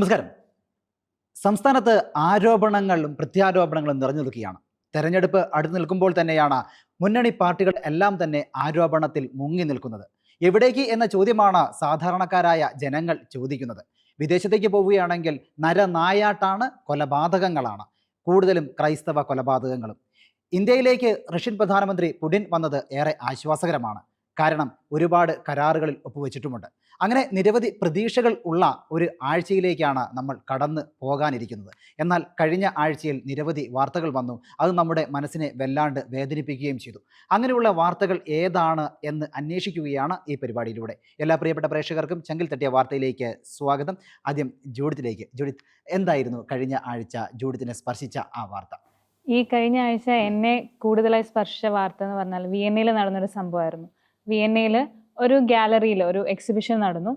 നമസ്കാരം. സംസ്ഥാനത്ത് ആരോപണങ്ങളും പ്രത്യാരോപണങ്ങളും നിറഞ്ഞു നിൽക്കുകയാണ് തെരഞ്ഞെടുപ്പ് അടുത്ത് നിൽക്കുമ്പോൾ തന്നെയാണ് മുന്നണി പാർട്ടികൾ എല്ലാം തന്നെ ആരോപണത്തിൽ മുങ്ങി നിൽക്കുന്നത്. എവിടേക്ക് എന്ന ചോദ്യമാണ് സാധാരണക്കാരായ ജനങ്ങൾ ചോദിക്കുന്നത്. വിദേശത്തേക്ക് പോവുകയാണെങ്കിൽ നരനായാട്ടാണ് കൊലപാതകങ്ങളാണ്. കൂടുതലും ക്രൈസ്തവ കൊലപാതകങ്ങളും. ഇന്ത്യയിലേക്ക് റഷ്യൻ പ്രധാനമന്ത്രി പുടിൻ വന്നത് ഏറെ ആശ്വാസകരമാണ്. കാരണം ഒരുപാട് കരാറുകളിൽ ഒപ്പുവെച്ചിട്ടുമുണ്ട്. അങ്ങനെ നിരവധി പ്രതീക്ഷകൾ ഉള്ള ഒരു ആഴ്ചയിലേക്കാണ് നമ്മൾ കടന്ന് പോകാനിരിക്കുന്നത്. എന്നാൽ കഴിഞ്ഞ ആഴ്ചയിൽ നിരവധി വാർത്തകൾ വന്നു. അത് നമ്മുടെ മനസ്സിനെ വല്ലാണ്ട് വേദനിപ്പിക്കുകയും ചെയ്തു. അങ്ങനെയുള്ള വാർത്തകൾ ഏതാണ് എന്ന് അന്വേഷിക്കുകയാണ് ഈ പരിപാടിയിലൂടെ. എല്ലാ പ്രിയപ്പെട്ട പ്രേക്ഷകർക്കും ചെങ്കിൽ തട്ടിയ വാർത്തയിലേക്ക് സ്വാഗതം. ആദ്യം ജൂഡിത്തിലേക്ക്. ജൂഡിത്ത് എന്തായിരുന്നു കഴിഞ്ഞ ആഴ്ച ജൂഡിത്തിനെ സ്പർശിച്ച ആ വാർത്ത? ഈ കഴിഞ്ഞ ആഴ്ച എന്നെ കൂടുതലായി സ്പർശിച്ച വാർത്ത എന്ന് പറഞ്ഞാൽ വിയന്നയിൽ നടന്നൊരു സംഭവമായിരുന്നു. വിയന്നയിൽ ഒരു ഗാലറിയിൽ ഒരു എക്സിബിഷൻ നടന്നു.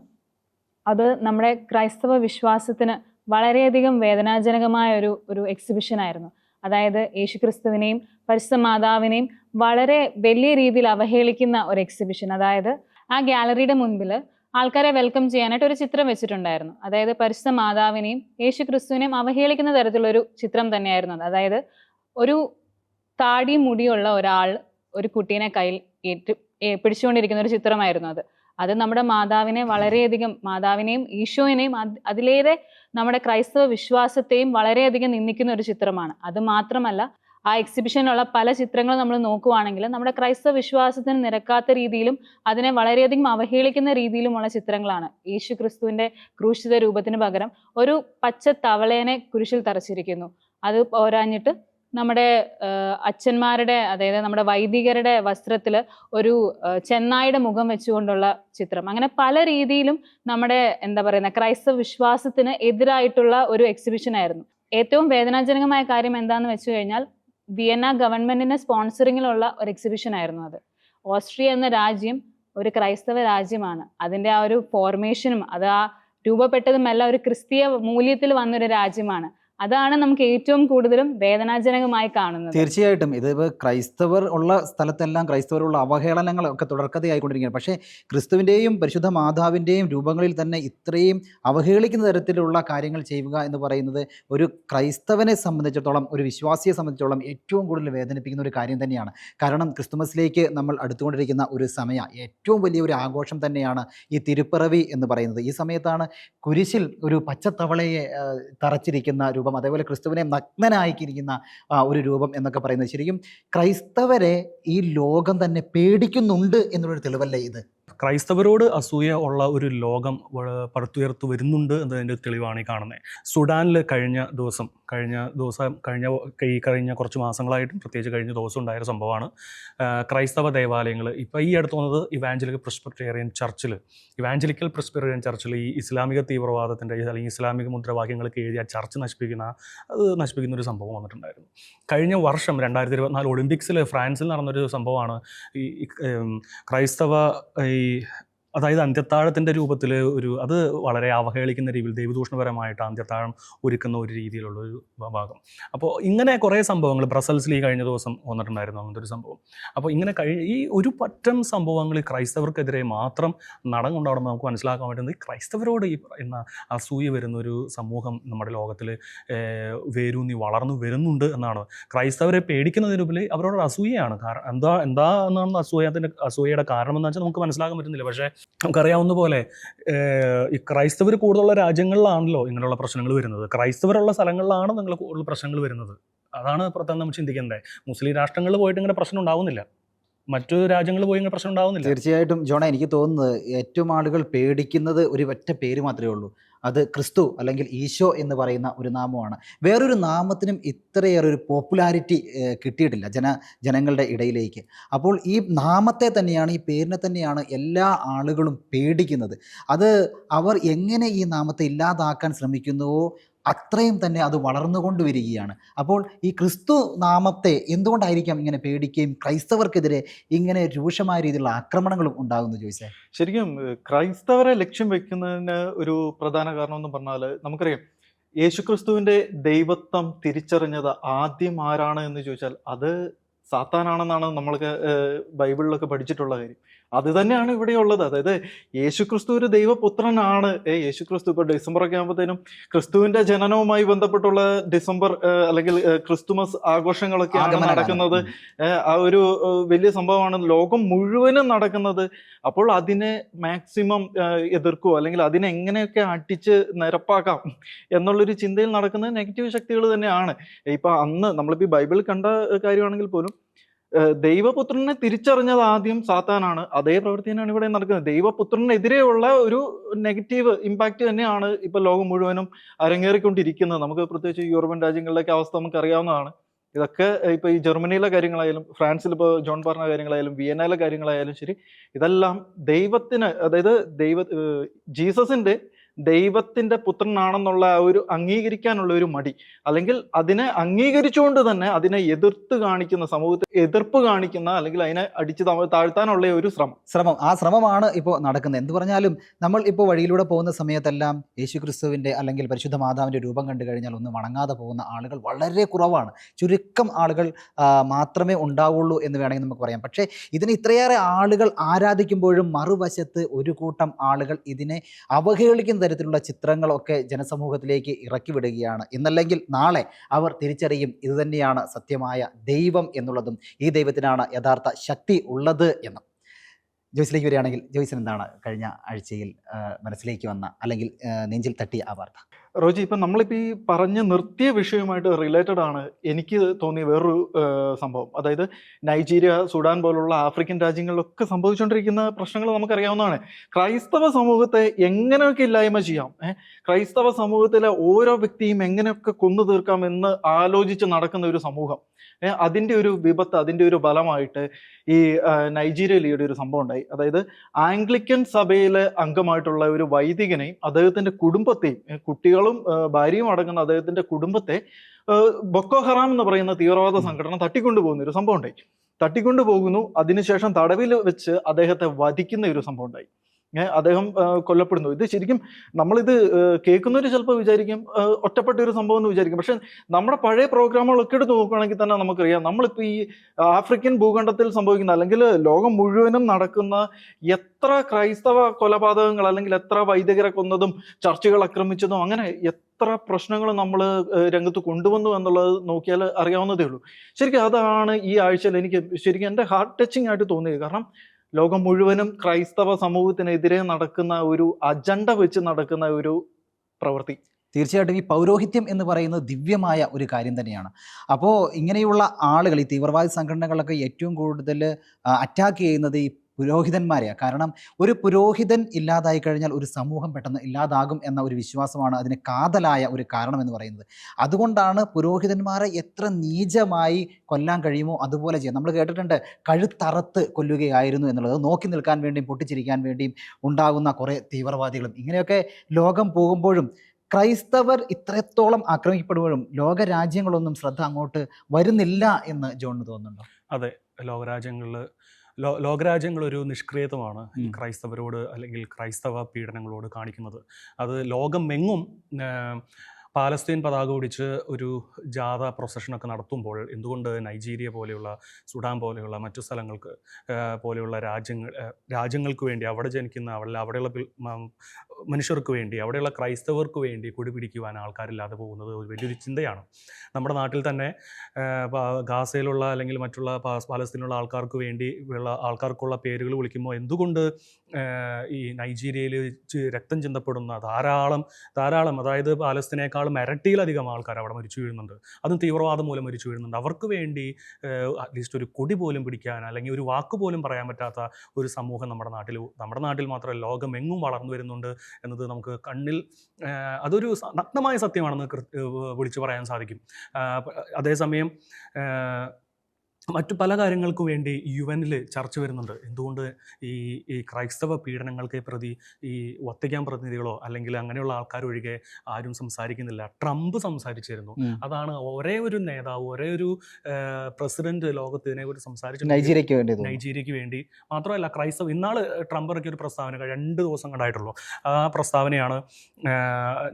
അത് നമ്മുടെ ക്രൈസ്തവ വിശ്വാസത്തിന് വളരെയധികം വേദനാജനകമായ ഒരു ഒരു എക്സിബിഷൻ ആയിരുന്നു. അതായത് യേശുക്രിസ്തുവിനെയും പരിശുദ്ധ മാതാവിനെയും വളരെ വലിയ രീതിയിൽ അവഹേളിക്കുന്ന ഒരു എക്സിബിഷൻ അതായത് ആ ഗാലറിയുടെ മുൻപിൽ ആൾക്കാരെ വെൽക്കം ചെയ്യാനായിട്ട് ഒരു ചിത്രം വെച്ചിട്ടുണ്ടായിരുന്നു. അതായത് പരിശുദ്ധ മാതാവിനെയും യേശു ക്രിസ്തുവിനെയും അവഹേളിക്കുന്ന തരത്തിലുള്ള ഒരു ചിത്രം തന്നെയായിരുന്നു അത്. അതായത് ഒരു താടി മുടിയുള്ള ഒരാൾ ഒരു കുട്ടീനെ കയ്യിൽ ഏറ്റ് പിടിച്ചുകൊണ്ടിരിക്കുന്ന ഒരു ചിത്രമായിരുന്നു അത്. അത് നമ്മുടെ മാതാവിനെ വളരെയധികം മാതാവിനെയും ഈശോയിനെയും അത് അതിലേറെ നമ്മുടെ ക്രൈസ്തവ വിശ്വാസത്തെയും വളരെയധികം നിന്ദിക്കുന്ന ഒരു ചിത്രമാണ്. അത് മാത്രമല്ല ആ എക്സിബിഷനിലുള്ള പല ചിത്രങ്ങളും നമ്മൾ നോക്കുവാണെങ്കിൽ നമ്മുടെ ക്രൈസ്തവ വിശ്വാസത്തിന് നിരക്കാത്ത രീതിയിലും അതിനെ വളരെയധികം അവഹേളിക്കുന്ന രീതിയിലുമുള്ള ചിത്രങ്ങളാണ്. യേശു ക്രിസ്തുവിന്റെ ക്രൂശിത രൂപത്തിന് പകരം ഒരു പച്ച തവളേനെ കുരിശിൽ തറച്ചിരിക്കുന്നു. അത് പോരാഞ്ഞിട്ട് നമ്മുടെ അച്ഛന്മാരുടെ അതായത് നമ്മുടെ വൈദികരുടെ വസ്ത്രത്തിൽ ഒരു ചെന്നായിയുടെ മുഖം വെച്ചുകൊണ്ടുള്ള ചിത്രം. അങ്ങനെ പല രീതിയിലും നമ്മുടെ എന്താ പറയുന്ന ക്രൈസ്തവ വിശ്വാസത്തിന് എതിരായിട്ടുള്ള ഒരു എക്സിബിഷൻ ആയിരുന്നു. ഏറ്റവും വേദനാജനകമായ കാര്യം എന്താണെന്ന് വെച്ചു കഴിഞ്ഞാൽ വിയന്ന ഗവൺമെന്റിന്റെ സ്പോൺസറിങ്ങിലുള്ള ഒരു എക്സിബിഷൻ ആയിരുന്നു അത്. ഓസ്ട്രിയ എന്ന രാജ്യം ഒരു ക്രൈസ്തവ രാജ്യമാണ്. അതിന്റെ ആ ഒരു ഫോർമേഷനും അത് ആ രൂപപ്പെട്ടതുമെല്ലാം ഒരു ക്രിസ്തീയ മൂല്യത്തിൽ വന്നൊരു രാജ്യമാണ്. അതാണ് നമുക്ക് ഏറ്റവും കൂടുതലും വേദനാജനകമായി കാണുന്നത്. തീർച്ചയായിട്ടും. ഇത് ക്രൈസ്തവർ ഉള്ള സ്ഥലത്തെല്ലാം ക്രൈസ്തവരുള്ള അവഹേളനങ്ങൾ അവഹേളനങ്ങളൊക്കെ തുടർക്കഥയായിക്കൊണ്ടിരിക്കുകയാണ്. പക്ഷേ ക്രിസ്തുവിന്റെയും പരിശുദ്ധ മാതാവിന്റെയും രൂപങ്ങളിൽ തന്നെ ഇത്രയും അവഹേളിക്കുന്ന തരത്തിലുള്ള കാര്യങ്ങൾ ചെയ്യുക എന്ന് പറയുന്നത് ഒരു ക്രൈസ്തവനെ സംബന്ധിച്ചിടത്തോളം ഒരു വിശ്വാസിയെ സംബന്ധിച്ചിടത്തോളം ഏറ്റവും കൂടുതൽ വേദനിപ്പിക്കുന്ന ഒരു കാര്യം തന്നെയാണ്. കാരണം ക്രിസ്തുമസിലേക്ക് നമ്മൾ അടുത്തുകൊണ്ടിരിക്കുന്ന ഒരു സമയ ഏറ്റവും വലിയ ഒരു ആഘോഷം തന്നെയാണ് ഈ തിരുപ്പിറവി എന്ന് പറയുന്നത്. ഈ സമയത്താണ് കുരിശിൽ ഒരു പച്ചത്തവളയെ തറച്ചിരിക്കുന്ന രൂപം അതേപോലെ ക്രിസ്തുവിനെ നഗ്നനായിക്കിരിക്കുന്ന ഒരു രൂപം എന്നൊക്കെ പറയുന്നത് ശരിക്കും ക്രൈസ്തവരെ ഈ ലോകം തന്നെ പേടിക്കുന്നുണ്ട് എന്നുള്ളൊരു തെളിവല്ലേ ഇത്? ക്രൈസ്തവരോട് അസൂയ ഉള്ള ഒരു ലോകം പടുത്തുയർത്തു വരുന്നുണ്ട് എന്നതിന്റെ തെളിവാണ് ഈ കാണുന്നത്. സുഡാനിൽ കഴിഞ്ഞ ദിവസം കഴിഞ്ഞ ദിവസം കഴിഞ്ഞ ഈ കഴിഞ്ഞ കുറച്ച് മാസങ്ങളായിട്ടും പ്രത്യേകിച്ച് കഴിഞ്ഞ ദിവസം ഉണ്ടായ സംഭവമാണ്. ക്രൈസ്തവ ദേവാലയങ്ങൾ ഇപ്പോൾ ഈ അടുത്ത് വന്നത് ഇവാഞ്ചലിക് പ്രിസ്പെറ്റേറിയൻ ചർച്ചിൽ ഇവാഞ്ചലിക്കൽ പ്രിസ്പെറിയൻ ചർച്ചിൽ ഈ ഇസ്ലാമിക തീവ്രവാദത്തിന്റെ അല്ലെങ്കിൽ ഇസ്ലാമിക മുദ്രാവാക്യങ്ങൾക്ക് എഴുതിയ ചർച്ച് നശിപ്പിക്കുന്ന അത് നശിപ്പിക്കുന്ന ഒരു സംഭവം വന്നിട്ടുണ്ടായിരുന്നു. കഴിഞ്ഞ വർഷം രണ്ടായിരത്തി ഇരുപത്തിനാല് ഒളിമ്പിക്സിൽ ഫ്രാൻസിൽ നടന്നൊരു സംഭവമാണ്. ഈ, ക്രൈസ്തവ ഈ we അതായത് അന്ത്യത്താഴത്തിന്റെ രൂപത്തിൽ ഒരു അത് വളരെ അവഹേളിക്കുന്ന രീതിയിൽ ദൈവദൂഷണപരമായിട്ട് അന്ത്യത്താഴം ഒരുക്കുന്ന ഒരു രീതിയിലുള്ള ഒരു ഭാഗം. അപ്പോൾ ഇങ്ങനെ കുറേ സംഭവങ്ങൾ ബ്രസൽസിൽ ഈ കഴിഞ്ഞ ദിവസം വന്നിട്ടുണ്ടായിരുന്നു അങ്ങനത്തെ ഒരു സംഭവം. അപ്പോൾ ഇങ്ങനെ കഴി ഈ ഒരു പറ്റം സംഭവങ്ങൾ ക്രൈസ്തവർക്കെതിരെ മാത്രം നടങ്ങുണ്ടാവുമ്പോൾ നമുക്ക് മനസ്സിലാക്കാൻ പറ്റുന്നത് ക്രൈസ്തവരോട് ഈ പറയുന്ന അസൂയ വരുന്ന ഒരു സമൂഹം നമ്മുടെ ലോകത്തിൽ വേരൂന്നി വളർന്നു വരുന്നുണ്ട് എന്നാണ്. ക്രൈസ്തവരെ പേടിക്കുന്നതിനുപരി അവരോട് അസൂയയാണ്. കാരണം എന്താ എന്താ എന്നാണ് അസൂയത്തിന്റെ അസൂയയുടെ കാരണം എന്ന് വെച്ചാൽ നമുക്ക് മനസ്സിലാക്കാൻ പറ്റുന്നില്ല. പക്ഷേ നമുക്കറിയാവുന്ന പോലെ ഈ ക്രൈസ്തവർ കൂടുതലുള്ള രാജ്യങ്ങളിലാണല്ലോ ഇങ്ങനെയുള്ള പ്രശ്നങ്ങൾ വരുന്നത്. ക്രൈസ്തവരുള്ള സ്ഥലങ്ങളിലാണ് നിങ്ങൾ കൂടുതൽ പ്രശ്നങ്ങൾ വരുന്നത്. അതാണ് പ്രധാനം നമ്മൾ ചിന്തിക്കേണ്ടത്. മുസ്ലിം രാഷ്ട്രങ്ങളിൽ പോയിട്ട് ഇങ്ങനെ പ്രശ്നം ഉണ്ടാവുന്നില്ല. മറ്റു രാജ്യങ്ങളിൽ പോയി ഇങ്ങനെ പ്രശ്നം ഉണ്ടാവുന്നില്ല. തീർച്ചയായിട്ടും ജോണ എനിക്ക് തോന്നുന്നത് ഏറ്റവും ആളുകൾ പേടിക്കുന്നത് ഒരു ഒറ്റ പേര് മാത്രമേ ഉള്ളൂ. അത് ക്രിസ്തു അല്ലെങ്കിൽ ഈശോ എന്ന് പറയുന്ന ഒരു നാമമാണ്. വേറൊരു നാമത്തിനും ഇത്രയേറെ ഒരു പോപ്പുലാരിറ്റി കിട്ടിയിട്ടില്ല ജന ജനങ്ങളുടെ ഇടയിലേക്ക്. അപ്പോൾ ഈ നാമത്തെ തന്നെയാണ് ഈ പേരിനെ തന്നെയാണ് എല്ലാ ആളുകളും പേടിക്കുന്നത്. അത് അവർ എങ്ങനെ ഈ നാമത്തെ ഇല്ലാതാക്കാൻ ശ്രമിക്കുന്നുവോ അത്രയും തന്നെ അത് വളർന്നുകൊണ്ട് വരികയാണ് അപ്പോൾ ഈ ക്രിസ്തു നാമത്തെ എന്തുകൊണ്ടായിരിക്കാം ഇങ്ങനെ പേടിക്കുകയും ക്രൈസ്തവർക്കെതിരെ ഇങ്ങനെ രൂക്ഷമായ രീതിയിലുള്ള ആക്രമണങ്ങളും ഉണ്ടാകുന്നു ചോദിച്ചേ ശരിക്കും ക്രൈസ്തവരെ ലക്ഷ്യം വെക്കുന്നതിന് ഒരു പ്രധാന കാരണം എന്ന് പറഞ്ഞാൽ നമുക്കറിയാം യേശുക്രിസ്തുവിന്റെ ദൈവത്വം തിരിച്ചറിഞ്ഞത് ആദ്യം ആരാണ് എന്ന് ചോദിച്ചാൽ അത് സാത്താനാണെന്നാണ് നമ്മൾക്ക് ബൈബിളിലൊക്കെ പഠിച്ചിട്ടുള്ള കാര്യം. അത് തന്നെയാണ് ഇവിടെയുള്ളത് അതായത് യേശുക്രിസ്തു ഒരു ദൈവപുത്രനാണ്. ഏ യേശുക്രിസ്തു ഇപ്പോൾ ഡിസംബർ ഒക്കെ ആകുമ്പോഴത്തേനും ക്രിസ്തുവിന്റെ ജനനവുമായി ബന്ധപ്പെട്ടുള്ള ഡിസംബർ അല്ലെങ്കിൽ ക്രിസ്തുമസ് ആഘോഷങ്ങളൊക്കെയാണ്. നടക്കുന്നത്. ആ ഒരു വലിയ സംഭവമാണ്. ലോകം മുഴുവനും നടക്കുന്നത്. അപ്പോൾ അതിനെ മാക്സിമം എതിർക്കുമോ അല്ലെങ്കിൽ അതിനെ എങ്ങനെയൊക്കെ അടിച്ച് നിരപ്പാക്കാം എന്നുള്ളൊരു ചിന്തയിൽ നടക്കുന്ന നെഗറ്റീവ് ശക്തികൾ തന്നെയാണ്. ഇപ്പൊ അന്ന് നമ്മളിപ്പോ ഈ ബൈബിളിൽ കണ്ട കാര്യമാണെങ്കിൽ പോലും ദൈവപുത്രനെ തിരിച്ചറിഞ്ഞത് ആദ്യം സാത്താനാണ്. അതേ പ്രവൃത്തി തന്നെയാണ് ഇവിടെ നടക്കുന്നത്. ദൈവപുത്രനെതിരെയുള്ള ഒരു നെഗറ്റീവ് ഇമ്പാക്റ്റ് തന്നെയാണ് ഇപ്പൊ ലോകം മുഴുവനും അരങ്ങേറിക്കൊണ്ടിരിക്കുന്നത്. നമുക്ക് പ്രത്യേകിച്ച് യൂറോപ്യൻ രാജ്യങ്ങളിലേക്ക് അവസ്ഥ നമുക്ക് അറിയാവുന്നതാണ് ഇതൊക്കെ ഇപ്പൊ ഈ ജർമ്മനിയിലെ കാര്യങ്ങളായാലും ഫ്രാൻസിൽ ഇപ്പോൾ ജോൺ പറഞ്ഞ കാര്യങ്ങളായാലും വിയനയിലെ കാര്യങ്ങളായാലും ശരി ഇതെല്ലാം ദൈവത്തിന് അതായത് ദൈവ ജീസസിന്റെ ദൈവത്തിന്റെ പുത്രനാണെന്നുള്ള ഒരു അംഗീകരിക്കാനുള്ള ഒരു മടി. അല്ലെങ്കിൽ അതിനെ അംഗീകരിച്ചുകൊണ്ട് തന്നെ അതിനെ എതിർത്ത് കാണിക്കുന്ന സമൂഹത്തെ എതിർപ്പ് കാണിക്കുന്ന അല്ലെങ്കിൽ അതിനെ അടിച്ച് താഴ്ത്താനുള്ള ഒരു ശ്രമം. ശ്രമം. ആ ശ്രമമാണ് ഇപ്പോൾ നടക്കുന്നത്. എന്ത് പറഞ്ഞാലും നമ്മൾ ഇപ്പോൾ വഴിയിലൂടെ പോകുന്ന സമയത്തെല്ലാം യേശു ക്രിസ്തുവിന്റെ അല്ലെങ്കിൽ പരിശുദ്ധ മാതാവിന്റെ രൂപം കണ്ടു കഴിഞ്ഞാൽ ഒന്ന് വണങ്ങാതെ പോകുന്ന ആളുകൾ വളരെ കുറവാണ്. ചുരുക്കം ആളുകൾ മാത്രമേ ഉണ്ടാവുള്ളൂ എന്ന് വേണമെങ്കിൽ നമുക്ക് പറയാം. പക്ഷേ ഇതിന് ഇത്രയേറെ ആളുകൾ ആരാധിക്കുമ്പോഴും മറുവശത്ത് ഒരു കൂട്ടം ആളുകൾ ഇതിനെ അവഹേളിക്കുന്ന തരത്തിലുള്ള ചിത്രങ്ങളൊക്കെ ജനസമൂഹത്തിലേക്ക് ഇറക്കി വിടുകയാണ് ഇന്നല്ലെങ്കിൽ നാളെ അവർ തിരിച്ചറിയും ഇതുതന്നെയാണ് സത്യമായ ദൈവം എന്നുള്ളതും ഈ ദൈവത്തിനാണ് യഥാർത്ഥ ശക്തി ഉള്ളത് എന്നും. ജോയ്സിലേക്ക് വരികയാണെങ്കിൽ ജോയ്സിന് എന്താണ് കഴിഞ്ഞ ആഴ്ചയിൽ മനസ്സിലേക്ക് വന്ന അല്ലെങ്കിൽ നെഞ്ചിൽ തട്ടിയ ആ വാർത്ത? റോജി ഇപ്പം നമ്മളിപ്പോൾ ഈ പറഞ്ഞ് നിർത്തിയ വിഷയവുമായിട്ട് റിലേറ്റഡ് ആണ് എനിക്ക് തോന്നിയ വേറൊരു സംഭവം. അതായത് നൈജീരിയ സുഡാൻ പോലുള്ള ആഫ്രിക്കൻ രാജ്യങ്ങളിലൊക്കെ സംഭവിച്ചുകൊണ്ടിരിക്കുന്ന പ്രശ്നങ്ങൾ നമുക്കറിയാവുന്നതാണ്. ക്രൈസ്തവ സമൂഹത്തെ എങ്ങനെയൊക്കെ ഇല്ലായ്മ ചെയ്യാം ക്രൈസ്തവ സമൂഹത്തിലെ ഓരോ വ്യക്തിയും എങ്ങനെയൊക്കെ കൊന്നു തീർക്കാം എന്ന് ആലോചിച്ച് നടക്കുന്ന ഒരു സമൂഹം അതിന്റെ ഒരു വിപത്ത് അതിന്റെ ഒരു ഫലമായിട്ട് ഈ നൈജീരിയയിൽ ഈയിടെ ഒരു സംഭവം ഉണ്ടായി. അതായത് ആംഗ്ലിക്കൻ സഭയിലെ അംഗമായിട്ടുള്ള ഒരു വൈദികനെയും അദ്ദേഹത്തിന്റെ കുടുംബത്തെയും ഏഹ് ആഹ് ഭാര്യയും അടങ്ങുന്ന അദ്ദേഹത്തിന്റെ കുടുംബത്തെ ബൊക്കോ ഹറാം എന്ന് പറയുന്ന തീവ്രവാദ സംഘടന തട്ടിക്കൊണ്ടുപോകുന്ന ഒരു സംഭവം ഉണ്ടായി. തട്ടിക്കൊണ്ടുപോകുന്നു. അതിനുശേഷം തടവിൽ വെച്ച് അദ്ദേഹത്തെ വധിക്കുന്ന ഒരു സംഭവം ഉണ്ടായി. അദ്ദേഹം കൊല്ലപ്പെടുന്നു. ഇത് ശരിക്കും നമ്മളിത് കേൾക്കുന്നവർ ചിലപ്പോൾ വിചാരിക്കും ഒറ്റപ്പെട്ട ഒരു സംഭവം എന്ന് വിചാരിക്കും. പക്ഷെ നമ്മുടെ പഴയ പ്രോഗ്രാമുകളൊക്കെ എടുത്ത് നോക്കുകയാണെങ്കിൽ തന്നെ നമുക്കറിയാം നമ്മളിപ്പോൾ ഈ ആഫ്രിക്കൻ ഭൂഖണ്ഡത്തിൽ സംഭവിക്കുന്ന അല്ലെങ്കിൽ ലോകം മുഴുവനും നടക്കുന്ന എത്ര ക്രൈസ്തവ കൊലപാതകങ്ങൾ അല്ലെങ്കിൽ എത്ര വൈദികരെ കൊന്നതും ചർച്ചകൾ ആക്രമിച്ചതും അങ്ങനെ എത്ര പ്രശ്നങ്ങൾ നമ്മൾ രംഗത്ത് കൊണ്ടുവന്നു എന്നുള്ളത് നോക്കിയാൽ അറിയാവുന്നതേ ഉള്ളൂ. ശരിക്കും അതാണ് ഈ ആഴ്ചയിൽ എനിക്ക് ശരിക്കും എന്റെ ഹാർട്ട് ടച്ചിങ് ആയിട്ട് തോന്നിയത്. കാരണം ലോകം മുഴുവനും ക്രൈസ്തവ സമൂഹത്തിനെതിരെ നടക്കുന്ന ഒരു അജണ്ട വെച്ച് നടക്കുന്ന ഒരു പ്രവൃത്തി. തീർച്ചയായിട്ടും ഈ പൗരോഹിത്യം എന്ന് പറയുന്നത് ദിവ്യമായ ഒരു കാര്യം തന്നെയാണ്. അപ്പോൾ ഇങ്ങനെയുള്ള ആളുകൾ ഈ തീവ്രവാദി സംഘടനകളൊക്കെ ഏറ്റവും കൂടുതൽ അറ്റാക്ക് ചെയ്യുന്നത് ഈ പുരോഹിതന്മാരെയാണ് കാരണം ഒരു പുരോഹിതൻ ഇല്ലാതായി കഴിഞ്ഞാൽ ഒരു സമൂഹം പെട്ടെന്ന് ഇല്ലാതാകും എന്ന ഒരു വിശ്വാസമാണ് അതിന് കാതലായ ഒരു കാരണം എന്ന് പറയുന്നത്. അതുകൊണ്ടാണ് പുരോഹിതന്മാരെ എത്ര നീചമായി കൊല്ലാൻ കഴിയുമോ അതുപോലെ ചെയ്യാം. നമ്മൾ കേട്ടിട്ടുണ്ട് കഴുത്തറത്ത് കൊല്ലുകയായിരുന്നു എന്നുള്ളത്. നോക്കി നിൽക്കാൻ വേണ്ടിയും പൊട്ടിച്ചിരിക്കാൻ വേണ്ടിയും ഉണ്ടാകുന്ന കുറേ തീവ്രവാദികളും. ഇങ്ങനെയൊക്കെ ലോകം പോകുമ്പോഴും ക്രൈസ്തവർ ഇത്രത്തോളം ആക്രമിക്കപ്പെടുമ്പോഴും ലോകരാജ്യങ്ങളൊന്നും ശ്രദ്ധ അങ്ങോട്ട് വരുന്നില്ല എന്ന് ജോണിന് തോന്നുന്നുണ്ടോ? അതെ. ലോകരാജ്യങ്ങളിൽ ലോ ലോകരാജ്യങ്ങൾ ഒരു നിഷ്ക്രിയത്വമാണ് ഈ ക്രൈസ്തവരോട് അല്ലെങ്കിൽ ക്രൈസ്തവ പീഡനങ്ങളോട് കാണിക്കുന്നത്. അത് ലോകമെങ്ങും പാലസ്തീൻ പതാക പിടിച്ച് ഒരു ജാഥ പ്രൊസഷനൊക്കെ നടത്തുമ്പോൾ എന്തുകൊണ്ട് നൈജീരിയ പോലെയുള്ള സുഡാൻ പോലെയുള്ള മറ്റു സ്ഥലങ്ങൾക്ക് പോലെയുള്ള രാജ്യങ്ങൾ രാജ്യങ്ങൾക്ക് വേണ്ടി അവിടെ ജനിക്കുന്ന അവിടെ അവിടെയുള്ള മനുഷ്യർക്ക് വേണ്ടി അവിടെയുള്ള ക്രൈസ്തവർക്ക് വേണ്ടി കൊടി പിടിക്കുവാൻ ആൾക്കാരില്ലാതെ പോകുന്നത് ഒരു വലിയൊരു ചിന്തയാണ്. നമ്മുടെ നാട്ടിൽ തന്നെ ഗാസയിലുള്ള അല്ലെങ്കിൽ മറ്റുള്ള പാലസ്തീനുള്ള ആൾക്കാർക്ക് വേണ്ടി ഉള്ള ആൾക്കാർക്കുള്ള പേരുകൾ വിളിക്കുമ്പോൾ എന്തുകൊണ്ട് ഈ നൈജീരിയയിൽ രക്തം ചിന്തപ്പെടുന്ന ധാരാളം ധാരാളം അതായത് പാലസ്തീനേക്കാളും ഇരട്ടിയിലധികം ആൾക്കാർ അവിടെ മരിച്ചു വീഴുന്നുണ്ട്. അതും തീവ്രവാദം മൂലം മരിച്ചു വീഴുന്നുണ്ട്. അവർക്ക് വേണ്ടി അറ്റ്ലീസ്റ്റ് ഒരു കൊടി പോലും പിടിക്കാൻ അല്ലെങ്കിൽ ഒരു വാക്ക് പോലും പറയാൻ പറ്റാത്ത ഒരു സമൂഹം നമ്മുടെ നാട്ടിൽ നമ്മുടെ നാട്ടിൽ മാത്രമല്ല ലോകമെങ്ങും വളർന്നു വരുന്നുണ്ട് എന്നത് നമുക്ക് കണ്ണിൽ അതൊരു നഗ്നമായ സത്യമാണെന്ന് വിളിച്ചു പറയാൻ സാധിക്കും. അതേസമയം മറ്റു പല കാര്യങ്ങൾക്കു വേണ്ടി യു എനിൽ ചർച്ച വരുന്നുണ്ട്. എന്തുകൊണ്ട് ഈ ഈ ക്രൈസ്തവ പീഡനങ്ങൾക്ക് പ്രതി ഈ വത്തിക്കാൻ പ്രതിനിധികളോ അല്ലെങ്കിൽ അങ്ങനെയുള്ള ആൾക്കാർ ഒഴികെ ആരും സംസാരിക്കുന്നില്ല. ട്രംപ് സംസാരിച്ചിരുന്നു. അതാണ് ഒരേ ഒരു നേതാവ് ഒരേ ഒരു പ്രസിഡന്റ് ലോകത്ത് ഇതിനെക്കുറിച്ച് സംസാരിച്ചു നൈജീരിയക്ക് വേണ്ടി നൈജീരിയക്ക് വേണ്ടി മാത്രമല്ല ക്രൈസ്തവ ഇന്നാൾ ട്രംപ് ഇറക്കിയ ഒരു പ്രസ്താവന രണ്ട് ദിവസം കണ്ടായിട്ടുള്ളൂ. ആ പ്രസ്താവനയാണ്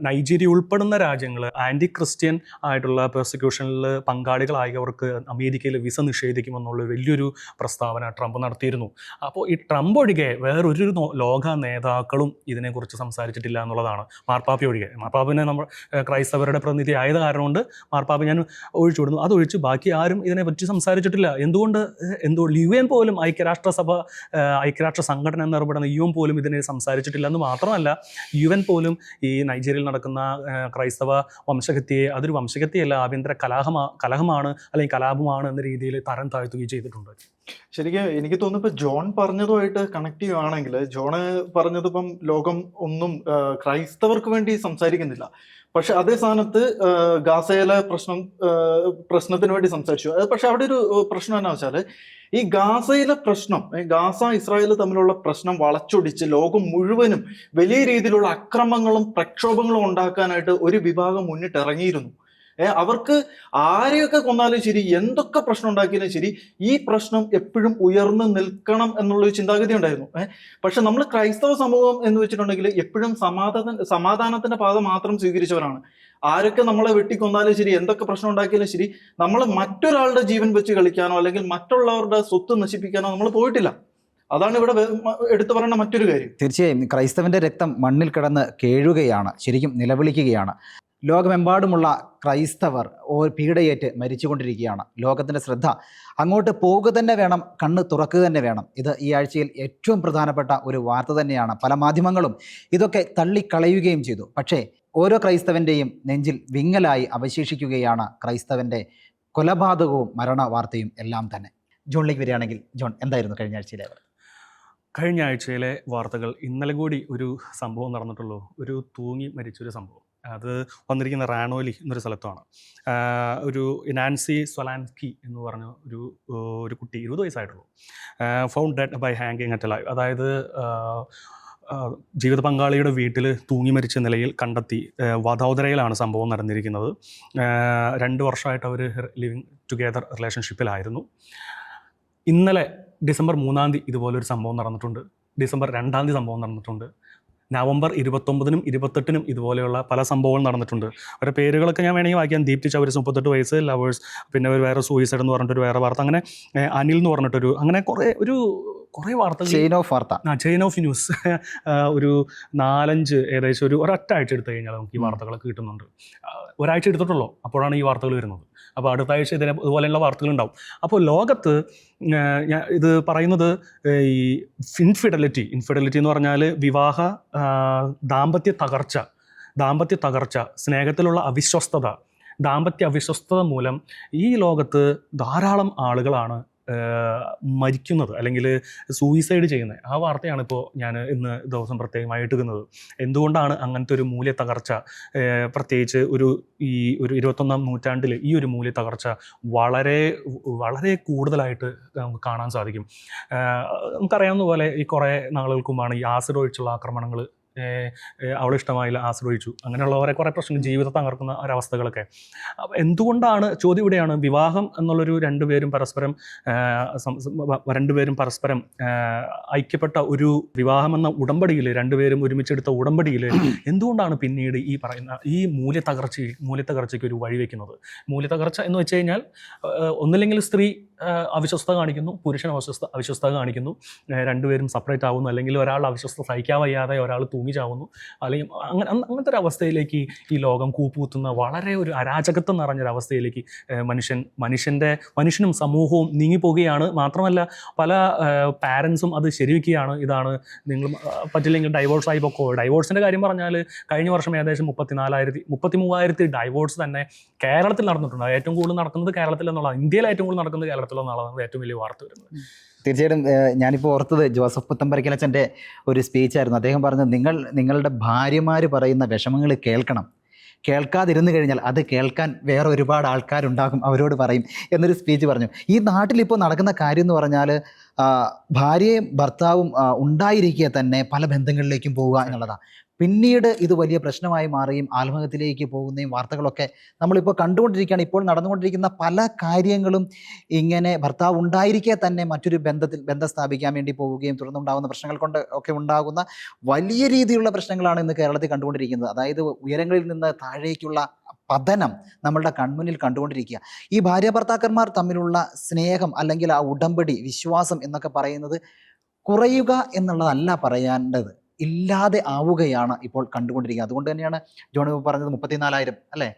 നൈജീരിയ ഉൾപ്പെടുന്ന രാജ്യങ്ങൾ ആന്റി ക്രിസ്ത്യൻ ആയിട്ടുള്ള പ്രോസിക്യൂഷനിൽ പങ്കാളികളായവർക്ക് അമേരിക്കയിൽ വിസ നിഷേധിക്കും നിഷേധിക്കുമെന്നുള്ള വലിയൊരു പ്രസ്താവന ട്രംപ് നടത്തിയിരുന്നു. അപ്പോൾ ഈ ട്രംപ് ഒഴികെ വേറൊരു ലോക നേതാക്കളും ഇതിനെക്കുറിച്ച് സംസാരിച്ചിട്ടില്ല എന്നുള്ളതാണ് മാർപ്പാപ്പി ഒഴികെ. മാർപ്പാപ്പിനെ നമ്മൾ ക്രൈസ്തവരുടെ പ്രതിനിധി ആയത് കാരണം കൊണ്ട് മാർപ്പാപ്പി ഞാൻ ഒഴിച്ചു വിടുന്നു. അതൊഴിച്ച് ബാക്കി ആരും ഇതിനെപ്പറ്റി സംസാരിച്ചിട്ടില്ല. എന്തുകൊണ്ട് എന്തോ യു എൻ പോലും ഐക്യരാഷ്ട്രസഭ ഐക്യരാഷ്ട്ര സംഘടന എന്നറിയപ്പെടുന്ന യു എൻ പോലും ഇതിനെ സംസാരിച്ചിട്ടില്ല എന്ന് മാത്രമല്ല യു എൻ പോലും ഈ നൈജീരിയയിൽ നടക്കുന്ന ക്രൈസ്തവ വംശഹത്യയെ അതൊരു വംശഹത്യയല്ല ആഭ്യന്തര കലാഹമാ കലഹമാണ് അല്ലെങ്കിൽ കലാപമാണ് എന്ന രീതിയിൽ തരം താഴ്ത്തുകയും ചെയ്തിട്ടുണ്ട്. ശരിക്കും എനിക്ക് തോന്നുന്നു ജോൺ പറഞ്ഞതുമായിട്ട് കണക്ട് ചെയ്യുവാണെങ്കിൽ ജോണ് പറഞ്ഞതിപ്പം ലോകം ഒന്നും ക്രൈസ്തവർക്ക് വേണ്ടി സംസാരിക്കുന്നില്ല. പക്ഷെ അതേ സ്ഥാനത്ത് ഗാസയിലെ പ്രശ്നം പ്രശ്നത്തിന് വേണ്ടി സംസാരിച്ചു. പക്ഷെ അവിടെ ഒരു പ്രശ്നം എന്നാ വെച്ചാൽ ഈ ഗാസയിലെ പ്രശ്നം ഗാസ ഇസ്രായേൽ തമ്മിലുള്ള പ്രശ്നം വളച്ചൊടിച്ച് ലോകം മുഴുവനും വലിയ രീതിയിലുള്ള അക്രമങ്ങളും പ്രക്ഷോഭങ്ങളും ഉണ്ടാക്കാനായിട്ട് ഒരു വിഭാഗം മുന്നിട്ട് ഇറങ്ങിയിരുന്നു ഏഹ് അവർക്ക് ആരെയൊക്കെ കൊന്നാലും ശരി എന്തൊക്കെ പ്രശ്നം ഉണ്ടാക്കിയാലും ശരി ഈ പ്രശ്നം എപ്പോഴും ഉയർന്നു നിൽക്കണം എന്നുള്ളൊരു ചിന്താഗതി ഉണ്ടായിരുന്നു. പക്ഷെ നമ്മൾ ക്രൈസ്തവ സമൂഹം എന്ന് വെച്ചിട്ടുണ്ടെങ്കിൽ എപ്പോഴും സമാധാന സമാധാനത്തിന്റെ പാത മാത്രം സ്വീകരിച്ചവരാണ്. ആരൊക്കെ നമ്മളെ വെട്ടിക്കൊന്നാലും ശരി എന്തൊക്കെ പ്രശ്നം ഉണ്ടാക്കിയാലും ശരി നമ്മൾ മറ്റൊരാളുടെ ജീവൻ വെച്ച് കളിക്കാനോ അല്ലെങ്കിൽ മറ്റുള്ളവരുടെ സ്വത്ത് നശിപ്പിക്കാനോ നമ്മൾ പോയിട്ടില്ല. അതാണ് ഇവിടെ എടുത്തു പറയുന്ന മറ്റൊരു കാര്യം. തീർച്ചയായും ക്രൈസ്തവന്റെ രക്തം മണ്ണിൽ കിടന്ന് കേഴുകയാണ് ശരിക്കും നിലവിളിക്കുകയാണ്. ലോകമെമ്പാടുമുള്ള ക്രൈസ്തവർ പീഡയേറ്റ് മരിച്ചുകൊണ്ടിരിക്കുകയാണ്. ലോകത്തിന്റെ ശ്രദ്ധ അങ്ങോട്ട് പോവുക തന്നെ വേണം കണ്ണ് തുറക്കുക തന്നെ വേണം. ഇത് ഈ ആഴ്ചയിൽ ഏറ്റവും പ്രധാനപ്പെട്ട ഒരു വാർത്ത തന്നെയാണ്. പല മാധ്യമങ്ങളും ഇതൊക്കെ തള്ളിക്കളയുകയും ചെയ്തു. പക്ഷേ ഓരോ ക്രൈസ്തവന്റെയും നെഞ്ചിൽ വിങ്ങലായി അവശേഷിക്കുകയാണ് ക്രൈസ്തവന്റെ കൊലപാതകവും മരണ വാർത്തയും എല്ലാം തന്നെ. ജോണിലേക്ക് വരികയാണെങ്കിൽ ജോൺ എന്തായിരുന്നു കഴിഞ്ഞ ആഴ്ചയിലെ കഴിഞ്ഞ ആഴ്ചയിലെ വാർത്തകൾ ഇന്നലെ കൂടി ഒരു സംഭവം നടന്നിട്ടുള്ളൂ. ഒരു തൂങ്ങി മരിച്ചൊരു സംഭവം. അത് വന്നിരിക്കുന്ന റാണോലി എന്നൊരു സ്ഥലത്താണ്. ഒരു നാൻസി സൊലാൻസ്കി എന്ന് പറഞ്ഞ ഒരു ഒരു കുട്ടി ഇരുപത് വയസ്സായിട്ടുള്ളൂ. Found dead by hanging at live അതായത് ജീവിത പങ്കാളിയുടെ വീട്ടിൽ തൂങ്ങി മരിച്ച നിലയിൽ കണ്ടെത്തി വധോദരയിലാണ് സംഭവം നടന്നിരിക്കുന്നത്. രണ്ട് വർഷമായിട്ട് അവർ ലിവിങ് ടുഗെദർ റിലേഷൻഷിപ്പിലായിരുന്നു ഇന്നലെ ഡിസംബർ മൂന്നാം തീയതി ഇതുപോലൊരു സംഭവം നടന്നിട്ടുണ്ട്. ഡിസംബർ രണ്ടാം തീയതി സംഭവം നടന്നിട്ടുണ്ട്. നവംബർ ഇരുപത്തൊമ്പതിനും ഇരുപത്തെട്ടിനും ഇതുപോലെയുള്ള പല സംഭവങ്ങൾ നടന്നിട്ടുണ്ട്. അവരുടെ പേരുകളൊക്കെ ഞാൻ വേണമെങ്കിൽ വായിക്കാം. ദീപ്തി ചൗരസ് മുപ്പത്തെട്ട് വയസ്സ് ലവേഴ്സ് പിന്നെ ഒരു വേറെ സൂയിസൈഡ് എന്ന് പറഞ്ഞിട്ടൊരു വേറെ വാർത്ത. അങ്ങനെ അനിൽ എന്ന് പറഞ്ഞിട്ടൊരു അങ്ങനെ കുറേ ഒരു കുറേ വാർത്തകൾ ചെയിൻ ഓഫ് വാർത്ത. ആ ചെയിൻ ഓഫ് ന്യൂസ് ഒരു നാലഞ്ച് ഏകദേശം ഒരു ഒരൊറ്റ ആഴ്ച എടുത്തു കഴിഞ്ഞാൽ നമുക്ക് ഈ. വാർത്തകളൊക്കെ കിട്ടുന്നുണ്ട്. ഒരാഴ്ച എടുത്തിട്ടുള്ളൂ. അപ്പോഴാണ് ഈ വാർത്തകൾ വരുന്നത്. അപ്പോൾ അടുത്ത ആഴ്ച ഇതിനെ ഇതുപോലെയുള്ള വാർത്തകൾ ഉണ്ടാവും. അപ്പോൾ ലോകത്ത് ഞാൻ ഇത് പറയുന്നത് ഈ ഇൻഫിഡലിറ്റി ഇൻഫിഡലിറ്റി എന്ന് പറഞ്ഞാൽ വിവാഹ ദാമ്പത്യ തകർച്ച ദാമ്പത്യ തകർച്ച സ്നേഹത്തിലുള്ള അവിശ്വസ്തത ദാമ്പത്യ അവിശ്വസ്തത മൂലം ഈ ലോകത്ത് ധാരാളം ആളുകളാണ് മരിക്കുന്നത് അല്ലെങ്കിൽ സൂയിസൈഡ് ചെയ്യുന്നത്. ആ വാർത്തയാണ് ഇപ്പോൾ ഞാൻ ഇന്ന് ദിവസം പ്രത്യേകമായി എടുക്കുന്നത് എന്തുകൊണ്ടാണ് അങ്ങനത്തെ ഒരു മൂല്യ തകർച്ച? പ്രത്യേകിച്ച് ഒരു ഈ ഒരു ഇരുപത്തൊന്നാം നൂറ്റാണ്ടിൽ ഈ ഒരു മൂല്യ തകർച്ച വളരെ വളരെ കൂടുതലായിട്ട് നമുക്ക് കാണാൻ സാധിക്കും. നമുക്കറിയാവുന്ന പോലെ ഈ കുറേ നാളുകൾക്ക് മുമ്പാണ് ഈ ആസിഡ് ഒഴിച്ചുള്ള ആക്രമണങ്ങൾ അവൾ ഇഷ്ടമായില്ല ആശ്രയിച്ചു. അങ്ങനെയുള്ളവരെ കുറേ പ്രശ്നങ്ങൾ ജീവിതം തകർക്കുന്ന ഒരവസ്ഥകളൊക്കെ. അപ്പോൾ എന്തുകൊണ്ടാണ് ചോദ്യം ഇവിടെയാണ് വിവാഹം എന്നുള്ളൊരു രണ്ടുപേരും പരസ്പരം രണ്ടുപേരും പരസ്പരം ഐക്യപ്പെട്ട ഒരു വിവാഹം എന്ന ഉടമ്പടിയിൽ രണ്ടുപേരും ഒരുമിച്ചെടുത്ത ഉടമ്പടിയിൽ എന്തുകൊണ്ടാണ് പിന്നീട് ഈ പറയുന്ന ഈ മൂല്യത്തകർച്ച മൂല്യത്തകർച്ചയ്ക്ക് ഒരു വഴി മൂല്യ മൂല്യത്തകർച്ച എന്ന് വെച്ച് കഴിഞ്ഞാൽ ഒന്നില്ലെങ്കിൽ സ്ത്രീ അവിശ്വസ്ത കാണിക്കുന്നു പുരുഷൻ അവിശ്വസ്ത അവിശ്വസ്ത കാണിക്കുന്നു രണ്ടുപേരും സെപ്പറേറ്റ് ആവുന്നു അല്ലെങ്കിൽ ഒരാൾ അവിശ്വസ്ത സഹിക്കാൻ വയ്യാതെ ഒരാൾ തൂങ്ങി ചാവുന്നു അല്ലെങ്കിൽ അങ്ങനെ അങ് അങ്ങനത്തെ ഒരു അവസ്ഥയിലേക്ക് ഈ ലോകം കൂപ്പുകുത്തുന്ന വളരെ ഒരു അരാജകത്വം നിറഞ്ഞൊരു അവസ്ഥയിലേക്ക് മനുഷ്യൻ മനുഷ്യന്റെ മനുഷ്യനും സമൂഹവും നീങ്ങിപ്പോവുകയാണ് മാത്രമല്ല പല പാരൻസും അത് ശരിവെക്കുകയാണ്. ഇതാണ് നിങ്ങൾ പറ്റില്ലെങ്കിൽ ഡൈവോഴ്സ് ആയി പൊക്കോ? ഡൈവോഴ്സിന്റെ കാര്യം പറഞ്ഞാൽ കഴിഞ്ഞ വർഷം ഏകദേശം മുപ്പത്തിനാലായിരത്തി മുപ്പത്തി മൂവായിരത്തി ഡൈവോഴ്സ് തന്നെ കേരളത്തിൽ നടന്നിട്ടുണ്ട്. ഏറ്റവും കൂടുതൽ നടക്കുന്നത് കേരളത്തിൽ എന്നുള്ളതാണ്. ഇന്ത്യയിൽ ഏറ്റവും കൂടുതൽ നടക്കുന്നത് കേരളത്തിൽ ഏറ്റവും വലിയ വാർത്ത വരുന്നത്. തീർച്ചയായിട്ടും ഞാനിപ്പോൾ ഓർത്തത് ജോസഫ് പുത്തമ്പരക്കലച്ചന്റെ ഒരു സ്പീച്ചായിരുന്നു. അദ്ദേഹം പറഞ്ഞത് നിങ്ങൾ നിങ്ങളുടെ ഭാര്യമാർ പറയുന്ന വിഷമങ്ങൾ കേൾക്കണം. കേൾക്കാതിരുന്നു കഴിഞ്ഞാൽ അത് കേൾക്കാൻ വേറെ ഒരുപാട് ആൾക്കാരുണ്ടാകും അവരോട് പറയും എന്നൊരു സ്പീച്ച് പറഞ്ഞു. ഈ നാട്ടിലിപ്പോൾ നടക്കുന്ന കാര്യം എന്ന് പറഞ്ഞാൽ ഭാര്യയും ഭർത്താവും ഉണ്ടായിരിക്കുക തന്നെ പല ബന്ധങ്ങളിലേക്കും പോവുക എന്നുള്ളതാണ് പിന്നീട് ഇത് വലിയ പ്രശ്നമായി മാറുകയും ആത്മഹത്യയിലേക്ക് പോകുന്നതും വാർത്തകളൊക്കെ നമ്മളിപ്പോൾ കണ്ടുകൊണ്ടിരിക്കുകയാണ്. ഇപ്പോൾ നടന്നുകൊണ്ടിരിക്കുന്ന പല കാര്യങ്ങളും ഇങ്ങനെ ഭർത്താവ് ഉണ്ടായിരിക്കെ തന്നെ മറ്റൊരു ബന്ധത്തിൽ ബന്ധം സ്ഥാപിക്കാൻ വേണ്ടി പോവുകയും തുടർന്നുണ്ടാകുന്ന പ്രശ്നങ്ങൾ കൊണ്ട് ഒക്കെ ഉണ്ടാകുന്ന വലിയ രീതിയിലുള്ള പ്രശ്നങ്ങളാണ് ഇന്ന് കേരളത്തിൽ കണ്ടുകൊണ്ടിരിക്കുന്നത്. അതായത് ഉയരങ്ങളിൽ നിന്ന് താഴേക്കുള്ള പതനം നമ്മളുടെ കൺമുന്നിൽ കണ്ടുകൊണ്ടിരിക്കുക. ഈ ഭാര്യ ഭർത്താക്കന്മാർ തമ്മിലുള്ള സ്നേഹം അല്ലെങ്കിൽ ആ ഉടമ്പടി വിശ്വാസം എന്നൊക്കെ പറയുന്നത് കുറയുക എന്നുള്ളതല്ല പറയേണ്ടത്. ഇല്ലാതെ ആവുകയാണ് ഇപ്പോൾ കണ്ടുകൊണ്ടിരിക്കുന്നത്. അതുകൊണ്ട് തന്നെയാണ് ജോണി പറഞ്ഞത് മുപ്പത്തിനാലായിരം അല്ലേ?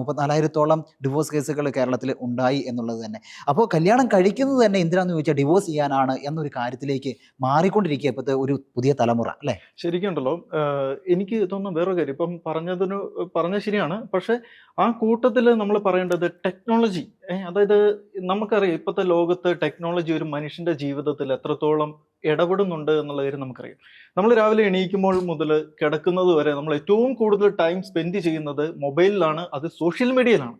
മുപ്പത്തിനാലായിരത്തോളം ഡിവോഴ്സ് കേസുകൾ കേരളത്തിൽ ഉണ്ടായി എന്നുള്ളത് തന്നെ. അപ്പോൾ കല്യാണം കഴിക്കുന്നത് തന്നെ എന്തിനാന്ന് ചോദിച്ചാൽ ഡിവോഴ്സ് ചെയ്യാനാണ് എന്നൊരു കാര്യത്തിലേക്ക് മാറിക്കൊണ്ടിരിക്കുക ഇപ്പോഴത്തെ ഒരു പുതിയ തലമുറ അല്ലേ? ശരിക്കുണ്ടല്ലോ. എനിക്ക് തോന്നുന്ന വേറൊരു കാര്യം. ഇപ്പം പറഞ്ഞതിന് പറഞ്ഞത് ശരിയാണ്. പക്ഷേ ആ കൂട്ടത്തിൽ നമ്മൾ പറയേണ്ടത് ടെക്നോളജി അതായത് നമുക്കറിയാം ഇപ്പോഴത്തെ ലോകത്ത് ടെക്നോളജി ഒരു മനുഷ്യന്റെ ജീവിതത്തിൽ എത്രത്തോളം ഇടപെടുന്നുണ്ട് എന്നുള്ള കാര്യം നമുക്കറിയാം. നമ്മൾ രാവിലെ എണീക്കുമ്പോൾ മുതൽ കിടക്കുന്നത് വരെ നമ്മൾ ഏറ്റവും കൂടുതൽ ടൈം സ്പെൻഡ് ചെയ്യുന്നത് മൊബൈലിലാണ് അത് സോഷ്യൽ മീഡിയയിലാണ്